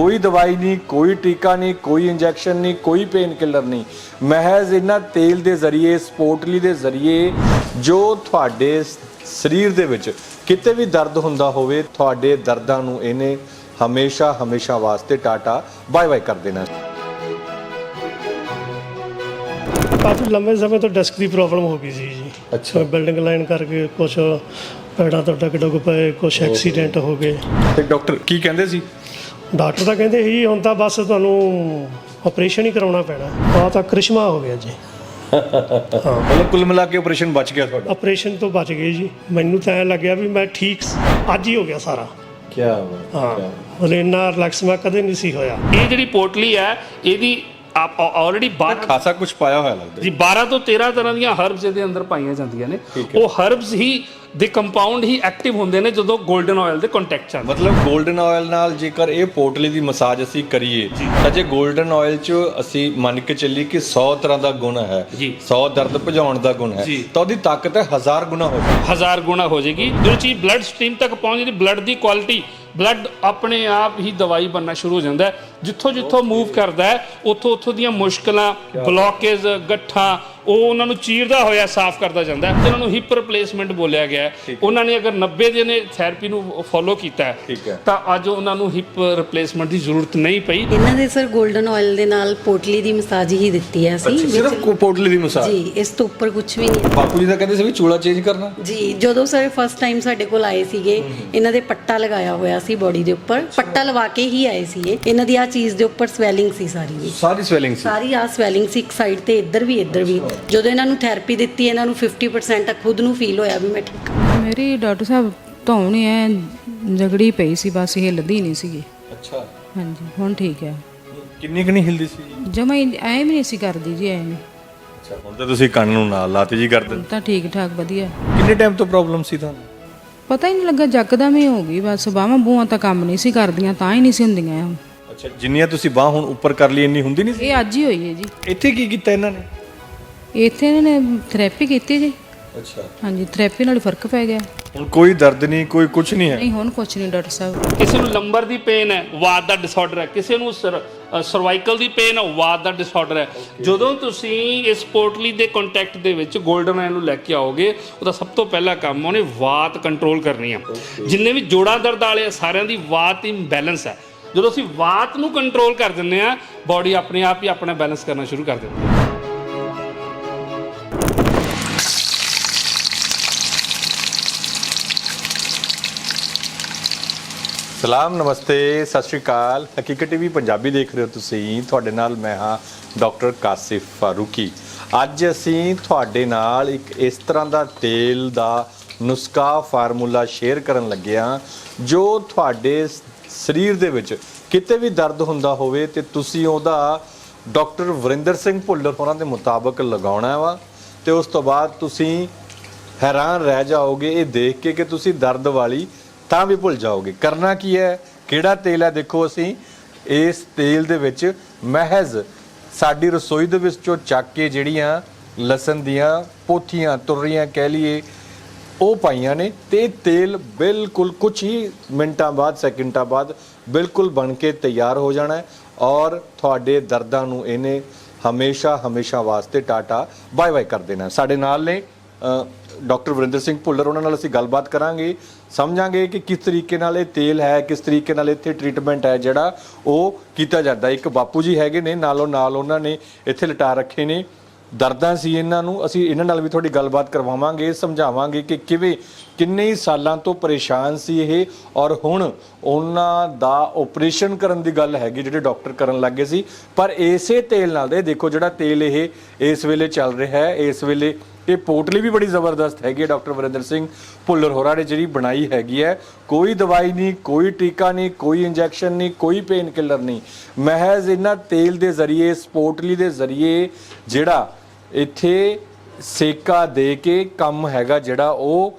ਕੋਈ ਦਵਾਈ ਨਹੀਂ ਕੋਈ ਟੀਕਾ ਨਹੀਂ ਕੋਈ ਇੰਜੈਕਸ਼ਨ ਨਹੀਂ ਕੋਈ ਪੇਨ ਕਿਲਰ ਨਹੀਂ। ਮਹਿਜ਼ ਇਹਨਾਂ ਤੇਲ ਦੇ ਜ਼ਰੀਏ ਸਪੋਰਟਲੀ ਦੇ ਜ਼ਰੀਏ ਜੋ ਤੁਹਾਡੇ ਸਰੀਰ ਦੇ ਵਿੱਚ ਕਿਤੇ ਵੀ ਦਰਦ ਹੁੰਦਾ ਹੋਵੇ ਤੁਹਾਡੇ ਦਰਦਾਂ ਨੂੰ ਇਹਨੇ ਹਮੇਸ਼ਾ ਹਮੇਸ਼ਾ ਵਾਸਤੇ ਟਾਟਾ ਬਾਏ ਬਾਏ ਕਰ ਦੇਣਾ। ਕਾਫੀ ਲੰਬੇ ਸਮੇਂ ਤੋਂ ਡਿਸਕ ਦੀ ਪ੍ਰੋਬਲਮ ਹੋ ਗਈ ਸੀ ਜੀ। ਅੱਛਾ। ਬਿਲਡਿੰਗ ਲਾਈਨ ਕਰਕੇ ਕੁਝ ਪੈੜਾਂ ਤੋਂ ਡਗ ਡੁਗ ਪਏ ਕੁਝ ਐਕਸੀਡੈਂਟ ਹੋ ਗਏ। ਤੇ ਡਾਕਟਰ ਕੀ ਕਹਿੰਦੇ ਸੀ? ਡਾਕਟਰ ਤਾਂ ਕਹਿੰਦੇ ਸੀ ਹੁਣ ਤਾਂ ਬਸ ਤੁਹਾਨੂੰ ਆਪਰੇਸ਼ਨ ਹੀ ਕਰਾਉਣਾ ਪੈਣਾ। ਆ ਤਾਂ ਕ੍ਰਿਸ਼ਮਾ ਹੋ ਗਿਆ ਜੀ। ਹਾਂ। ਮਤਲਬ ਕੁੱਲ ਮਿਲਾ ਕੇ ਆਪਰੇਸ਼ਨ ਬਚ ਗਿਆ ਤੁਹਾਡਾ? ਆਪਰੇਸ਼ਨ ਤੋਂ ਬਚ ਗਏ ਜੀ। ਮੈਨੂੰ ਤਾਂ ਐ ਲੱਗਿਆ ਵੀ ਮੈਂ ਠੀਕ ਸ- ਅੱਜ ਹੀ ਹੋ ਗਿਆ ਸਾਰਾ। ਕੀ ਬਾਤ ਹਾਂ। ਮਤਲਬ ਇੰਨਾ ਰਿਲੈਕਸ ਮੈਂ ਕਦੇ ਨਹੀਂ ਸੀ ਹੋਇਆ। ਇਹ ਜਿਹੜੀ ਪੋਟਲੀ ਹੈ ਇਹਦੀ ਆਪ ਆਲਰੇਡੀ 12 ਖਾਸਾ ਕੁਝ ਪਾਇਆ ਹੋਇਆ ਲੱਗਦਾ। ਜੀ 12 ਤੋਂ 13 ਤਰ੍ਹਾਂ ਦੀਆਂ ਹਰਬਸ ਇਹਦੇ ਅੰਦਰ ਪਾਈਆਂ ਜਾਂਦੀਆਂ ਨੇ। ਉਹ ਹਰਬਸ ਹੀ ਦੇ ਕੰਪਾਊਂਡ ਹੀ ਐਕਟਿਵ ਹੁੰਦੇ ਨੇ ਜਦੋਂ 골ਡਨ ਆਇਲ ਦੇ ਕੰਟੈਕਟ ਚ ਮਤਲਬ 골ਡਨ ਆਇਲ ਨਾਲ ਜੇਕਰ ਇਹ ਪੋਟਲੀ ਦੀ ਮਸਾਜ ਅਸੀਂ ਕਰੀਏ ਤਾਂ ਜੇ 골ਡਨ ਆਇਲ ਚ ਅਸੀਂ ਮੰਨ ਕੇ ਚੱਲੀ ਕਿ 100 ਤਰ੍ਹਾਂ ਦਾ ਗੁਣ ਹੈ 100 ਦਰਦ ਭਜਾਉਣ ਦਾ ਗੁਣ ਹੈ ਤਾਂ ਉਹਦੀ ਤਾਕਤ ਹੈ ਹਜ਼ਾਰ ਗੁਣਾ ਹੋ ਜਾਏਗੀ। ਹਜ਼ਾਰ ਗੁਣਾ ਹੋ ਜਾਏਗੀ। ਜੋ ਚੀਜ਼ ਬਲੱਡ ਸਟ੍ਰੀਮ ਤੱਕ ਪਹੁੰਚ ਪਹੁੰਚਦੀ ਬਲੱਡ ਦੀ ਕੁਆਲਿਟੀ ਬਲੱਡ ਆਪਣੇ ਆਪ ਹੀ ਦਵਾਈ ਬੰਨਣਾ ਸ਼ੁਰੂ ਹੋ ਜਾਂਦਾ ਜਿੱਥੋਂ ਜਿੱਥੋਂ ਮੂਵ ਕਰਦਾ ਹੈ ਉੱਥੋਂ ਉਥੋਂ ਦੀਆਂ ਮੁਸ਼ਕਲਾਂ ਬਲੌਕੇਜ ਗੱਠਾਂ ਉਹ ਉਹਨਾਂ ਨੂੰ ਚੀਰਦਾ ਹੋਇਆ ਸਾਫ਼ ਕਰਦਾ ਜਾਂਦਾ ਹੈ ਤੇ ਉਹਨਾਂ ਨੂੰ ਹਿਪ ਰਿਪਲੇਸਮੈਂਟ ਬੋਲਿਆ ਗਿਆ ਹੈ। ਉਹਨਾਂ ਨੇ ਅਗਰ 90 ਦਿਨ ਥੈਰੇਪੀ ਨੂੰ ਫੋਲੋ ਕੀਤਾ ਹੈ ਠੀਕ ਹੈ। ਤਾਂ ਅੱਜ ਉਹਨਾਂ ਨੂੰ ਹਿਪ ਰਿਪਲੇਸਮੈਂਟ ਦੀ ਜ਼ਰੂਰਤ ਨਹੀਂ ਪਈ। ਇਹਨਾਂ ਦੇ ਸਰ 골ਡਨ ਆਇਲ ਦੇ ਨਾਲ ਪੋਟਲੀ ਦੀ ਮਸਾਜ ਹੀ ਦਿੱਤੀ ਹੈ ਅਸੀਂ ਸਿਰਫ ਕੋ- ਪੋਟਲੀ ਦੀ ਮਸਾਜ? ਜੀ ਇਸ ਤੋਂ ਉੱਪਰ ਕੁਝ ਵੀ ਨਹੀਂ ਹੈ। ਬਾਪੂ ਜੀ ਤਾਂ ਕਹਿੰਦੇ ਸੀ ਵੀ ਚੂਲਾ ਚੇਂਜ ਕਰਨਾ। ਜੀ ਜਦੋਂ ਸਰ ਫਸਟ ਟਾਈਮ ਸਾਡੇ ਕੋਲ ਆਏ ਸੀਗੇ ਇਹਨਾਂ ਦੇ ਪੱਟਾ ਲਗਾਇਆ ਹੋਇਆ ਸੀ ਬੋਡੀ ਦੇ ਉੱਪਰ। ਪੱਟਾ ਲਵਾ ਕੇ ਹੀ ਆਏ ਸੀ ਇਹ ਇਹਨਾਂ ਦੀ ਆ ਚੀਜ਼ ਦੇ ਉੱਪਰ ਸਵੈਲਿੰਗ ਸੀ ਸਾਰੀ। ਸਾਰੀ ਸਵੈਲਿੰਗ ਸੀ। ਸਾਰੀ ਆ ਸਵੈਲਿੰਗ ਸੀ ਇੱਕ ਸਾਈਡ ਤੇ ਇੱਧਰ ਵੀ ਇੱਧਰ ਵੀ। ਜਦੋਂ ਇਹਨਾਂ ਨੂੰ ਥੈਰੇਪੀ ਦਿੱਤੀ ਇਹਨਾਂ ਨੂੰ 50% ਤੱਕ ਖੁਦ ਨੂੰ ਫੀਲ ਹੋਇਆ ਵੀ ਮੈਂ ਠੀਕ ਹਾਂ। ਮੇਰੀ ਡਾਕਟਰ ਸਾਹਿਬ ਧੌਣ ਐ ਜਗੜੀ ਪਈ ਸੀ ਬਸ ਹਿੱਲਦੀ ਨਹੀਂ ਸੀਗੀ। ਅੱਛਾ। ਹਾਂਜੀ ਹੁਣ ਠੀਕ ਹੈ। ਕਿੰਨੀ ਕਿੰਨੀ ਹਿਲਦੀ ਸੀ? ਜੀ ਜਮਾ ਹੀ ਐ ਵੀ ਨਹੀਂ ਸੀ ਕਰਦੀ ਜੀ ਐ ਅੱਛਾ ਹੁਣ ਤਾਂ ਤੁਸੀਂ ਕੰਨ ਨੂੰ ਨਾਲ ਲਾਤੇ ਜੀ ਕਰਦੇ ਤਾਂ ਠੀਕ ਠਾਕ ਵਧੀਆ। ਕਿੰਨੇ ਟਾਈਮ ਤੋਂ ਪ੍ਰੋਬਲਮ ਸੀ ਤੁਹਾਨੂੰ? ਪਤਾ ਹੀ ਨਹੀਂ ਲੱਗਾ ਜੱਕਦਮ ਹੀ ਹੋ ਗਈ ਬਸ ਬਾਹਾਂ ਬੂਹਾਂ ਤਾਂ ਕੰਮ ਨਹੀਂ ਸੀ ਕਰਦੀਆਂ ਤਾਂ ਹੀ ਨਹੀਂ ਸੀ ਹੁੰਦੀਆਂ ਅੱਛਾ ਜਿੰਨੀਆਂ ਤੁਸੀਂ ਬਾਹ ਹੁਣ ਉੱਪਰ ਕਰ ਲਈ ਇੰਨੀ ਹੁੰਦੀ ਨਹੀਂ ਸੀ? ਇਹ ਅੱਜ ਹੀ ਹੋਈ ਹੈ ਜੀ। ਇੱਥੇ ਕੀ ਕੀਤਾ ਇਹਨਾਂ ਨੇ? ਇੱਥੇ ਇਹਨਾਂ ਨੇ ਥੈਰੇਪੀ ਕੀਤੀ ਜੀ। ਅੱਛਾ। ਹਾਂਜੀ ਥੈਰੇਪੀ ਨਾਲ ਫ਼ਰਕ ਪੈ ਗਿਆ। ਹੁਣ ਕੋਈ ਦਰਦ ਨਹੀਂ ਕੋਈ ਕੁਝ ਨਹੀਂ ਹੈ। ਨਹੀਂ ਹੁਣ ਕੁਛ ਨਹੀਂ ਡਾਕਟਰ ਸਾਹਿਬ। ਕਿਸੇ ਨੂੰ ਲੰਬਰ ਦੀ ਪੇਨ ਹੈ ਵਾਤ ਦਾ ਡਿਸਆਰਡਰ ਹੈ। ਕਿਸੇ ਨੂੰ ਸਰਵਾਈਕਲ ਦੀ ਪੇਨ ਹੈ ਵਾਤ ਦਾ ਡਿਸਆਰਡਰ ਹੈ। ਜਦੋਂ ਤੁਸੀਂ ਇਸ ਪੋਰਟਲੀ ਦੇ ਕੰਟੈਕਟ ਦੇ ਵਿੱਚ 골ਡਨ ਆਇਲ ਨੂੰ ਲੈ ਕੇ ਆਓਗੇ ਉਹਦਾ ਸਭ ਤੋਂ ਪਹਿਲਾ ਕੰਮ ਉਹਨੇ ਵਾਤ ਕੰਟਰੋਲ ਕਰਨੀ ਆ। ਜਿੰਨੇ ਵੀ ਜੋੜਾਂ ਦਰਦ ਵਾਲੇ ਆ, ਸਾਰਿਆਂ ਦੀ ਵਾਤ ਇੰਬੈਲੈਂਸ ਹੈ। ਜਦੋਂ ਅਸੀਂ ਵਾਤ ਨੂੰ ਕੰਟਰੋਲ ਕਰ ਦਿੰਦੇ ਆ ਬਾਡੀ ਆਪਣੇ ਆਪ ਹੀ ਆਪਣਾ ਬੈਲੈਂਸ ਕਰਨਾ ਸ਼ੁਰੂ ਕਰ ਦਿੰਦੀ ਹੈ। ਸਲਾਮ, ਨਮਸਤੇ, ਸਤਿ ਸ਼੍ਰੀ ਅਕਾਲ। ਹਕੀਕਤ ਟੀਵੀ ਪੰਜਾਬੀ ਦੇਖ ਰਹੇ ਹੋ ਤੁਸੀਂ। ਤੁਹਾਡੇ ਨਾਲ ਮੈਂ ਹਾਂ ਡਾਕਟਰ ਕਾਸਿਫ ਫਾਰੂਕੀ। ਅੱਜ ਅਸੀਂ ਤੁਹਾਡੇ ਨਾਲ ਇੱਕ ਇਸ ਤਰ੍ਹਾਂ ਦਾ ਤੇਲ ਦਾ ਨੁਸਖਾ ਫਾਰਮੂਲਾ ਸ਼ੇਅਰ ਕਰਨ ਲੱਗੇ ਹਾਂ, ਜੋ ਤੁਹਾਡੇ ਸਰੀਰ ਦੇ ਵਿੱਚ ਕਿਤੇ ਵੀ ਦਰਦ ਹੁੰਦਾ ਹੋਵੇ ਤੇ ਤੁਸੀਂ ਉਹਦਾ ਡਾਕਟਰ ਵਰਿੰਦਰ ਸਿੰਘ ਭੁੱਲਰ ਹੋਰਾਂ ਦੇ ਮੁਤਾਬਕ ਲਗਾਉਣਾ ਵਾ ਤੇ ਉਸ ਤੋਂ ਬਾਅਦ ਤੁਸੀਂ ਹੈਰਾਨ ਰਹਿ ਜਾਓਗੇ, ਇਹ ਦੇਖ ਕੇ ਕਿ ਤੁਸੀਂ ਦਰਦ ਵਾਲੀ ਤਾਂ ਵੀ ਭੁੱਲ ਜਾਓਗੇ। ਕਰਨਾ ਕੀ ਹੈ? ਕਿਹੜਾ ਤੇਲ ਹੈ? ਦੇਖੋ ਅਸੀਂ ਇਸ ਤੇਲ ਦੇ ਵਿੱਚ ਮਹਿਜ਼ ਸਾਡੀ ਰਸੋਈ ਦੇ ਵਿੱਚੋਂ ਚੱਕ ਕੇ ਜਿਹੜੀਆਂ ਲਸਣ ਦੀਆਂ ਪੋਥੀਆਂ, ਤੁਰੀਆਂ ਕਹਿ ਲਈਏ, ਉਹ ਪਾਈਆਂ ਨੇ ਤੇ ਇਹ ਤੇਲ ਬਿਲਕੁਲ ਕੁਝ ਹੀ ਮਿੰਟਾਂ ਬਾਅਦ, ਸੈਕਿੰਟਾਂ ਬਾਅਦ ਬਿਲਕੁਲ ਬਣ ਕੇ ਤਿਆਰ ਹੋ ਜਾਣਾ ਹੈ ਔਰ ਤੁਹਾਡੇ ਦਰਦਾਂ ਨੂੰ ਇਹਨੇ ਹਮੇਸ਼ਾ ਹਮੇਸ਼ਾ ਵਾਸਤੇ ਟਾਟਾ ਬਾਏ ਬਾਏ ਕਰ ਦੇਣਾ ਸਾਡੇ ਨਾਲ ਨੇ ਡਾਕਟਰ ਵਰਿੰਦਰ ਸਿੰਘ ਭੁੱਲਰ, ਉਹਨਾਂ ਨਾਲ ਅਸੀਂ ਗੱਲਬਾਤ ਕਰਾਂਗੇ। ਸਮਝਾਂਗੇ ਕਿ ਕਿਸ ਤਰੀਕੇ ਨਾਲ ਇਹ ਤੇਲ ਹੈ, ਕਿਸ ਤਰੀਕੇ ਨਾਲ ਇੱਥੇ ਟ੍ਰੀਟਮੈਂਟ ਹੈ ਜਿਹੜਾ ਉਹ ਕੀਤਾ ਜਾਂਦਾ। ਇੱਕ ਬਾਪੂ ਜੀ ਹੈਗੇ ਨੇ, ਨਾਲੋਂ ਨਾਲ ਉਹਨਾਂ ਨੇ ਇੱਥੇ ਲਟਾ ਰੱਖੇ ਨੇ। ਦਰਦਾਂ ਸੀ ਇਹਨਾਂ ਨੂੰ, ਅਸੀਂ ਇਹਨਾਂ ਨਾਲ ਵੀ ਤੁਹਾਡੀ ਗੱਲਬਾਤ ਕਰਵਾਵਾਂਗੇ, ਸਮਝਾਵਾਂਗੇ ਕਿ ਕਿਵੇਂ, ਕਿੰਨੇ ਹੀ ਸਾਲਾਂ ਤੋਂ ਪਰੇਸ਼ਾਨ ਸੀ ਇਹ। ਔਰ ਹੁਣ ਉਹਨਾਂ ਦਾ ਆਪਰੇਸ਼ਨ ਕਰਨ ਦੀ ਗੱਲ ਹੈਗੀ ਜਿਹੜੇ ਡਾਕਟਰ ਕਰਨ ਲੱਗੇ ਸੀ। ਪਰ ਇਸੇ ਤੇਲ ਨਾਲ ਇਹ ਦੇਖੋ ਜਿਹੜਾ ਤੇਲ ਇਹ ਇਸ ਵੇਲੇ ਚੱਲ ਰਿਹਾ ਹੈ, ਇਸ ਵੇਲੇ ਇਹ ਪੋਟਲੀ ਵੀ ਬੜੀ ਜ਼ਬਰਦਸਤ ਹੈਗੀ ਹੈ, ਡਾਕਟਰ ਵਰਿੰਦਰ ਸਿੰਘ ਭੁੱਲਰ ਹੋਰਾਂ ਨੇ ਜਿਹੜੀ ਬਣਾਈ ਹੈਗੀ ਹੈ, ਕੋਈ ਦਵਾਈ ਨਹੀਂ, ਕੋਈ ਟੀਕਾ ਨਹੀਂ, ਕੋਈ ਇੰਜੈਕਸ਼ਨ ਨਹੀਂ, ਕੋਈ ਪੇਨ ਕਿਲਰ ਨਹੀਂ। ਮਹਿਜ਼ ਇਹਨਾਂ ਤੇਲ ਦੇ ਜ਼ਰੀਏ, ਸਪੋਰਟਲੀ ਦੇ ਜ਼ਰੀਏ ਜਿਹੜਾ ਇੱਥੇ ਸੇਕਾ ਦੇ ਕੇ ਕੰਮ ਹੈਗਾ ਜਿਹੜਾ ਉਹ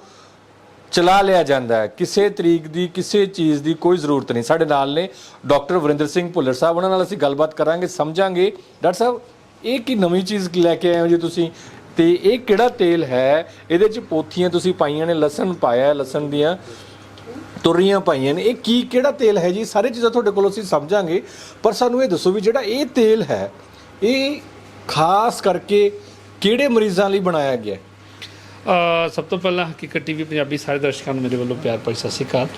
ਚਲਾ ਲਿਆ ਜਾਂਦਾ ਹੈ। ਕਿਸੇ ਤਰੀਕ ਦੀ, ਕਿਸੇ ਚੀਜ਼ ਦੀ ਕੋਈ ਜ਼ਰੂਰਤ ਨਹੀਂ। ਸਾਡੇ ਨਾਲ ਨੇ ਡਾਕਟਰ ਵਰਿੰਦਰ ਸਿੰਘ ਭੁੱਲਰ ਸਾਹਿਬ, ਉਹਨਾਂ ਨਾਲ ਅਸੀਂ ਗੱਲਬਾਤ ਕਰਾਂਗੇ, ਸਮਝਾਂਗੇ। ਡਾਕਟਰ ਸਾਹਿਬ, ਇਹ ਕੀ ਨਵੀਂ ਚੀਜ਼ ਲੈ ਕੇ ਆਏ ਹੋ ਜੀ ਤੁਸੀਂ? ਤੇ ਇਹ ਕਿਹੜਾ ਤੇਲ ਹੈ? ਇਹਦੇ ਚ ਪੋਥੀਆਂ ਤੁਸੀਂ ਪਾਈਆਂ ਨੇ ਲਸਣ ਪਾਇਆ ਹੈ, ਲਸਣ ਦੀਆਂ ਤੁਰੀਆਂ ਪਾਈਆਂ ਨੇ। ਇਹ ਕੀ ਕਿਹੜਾ ਤੇਲ ਹੈ ਜੀ? ਸਾਰੇ ਚੀਜ਼ਾਂ ਤੁਹਾਡੇ ਕੋਲੋਂ ਅਸੀਂ ਸਮਝਾਂਗੇ ਪਰ ਸਾਨੂੰ ਇਹ ਦੱਸੋ ਵੀ ਜਿਹੜਾ ਇਹ ਤੇਲ ਹੈ ਇਹ ਖਾਸ ਕਰਕੇ ਕਿਹੜੇ ਮਰੀਜ਼ਾਂ ਲਈ ਬਣਾਇਆ ਗਿਆ ਹੈ? ਸਭ ਤੋਂ ਪਹਿਲਾਂ ਹਕੀਕਤ ਟੀਵੀ ਪੰਜਾਬੀ ਸਾਰੇ ਦਰਸ਼ਕਾਂ ਨੂੰ ਮੇਰੇ ਵੱਲੋਂ ਪਿਆਰ ਭਰੀ ਸਤਿ ਸ਼੍ਰੀ ਅਕਾਲ।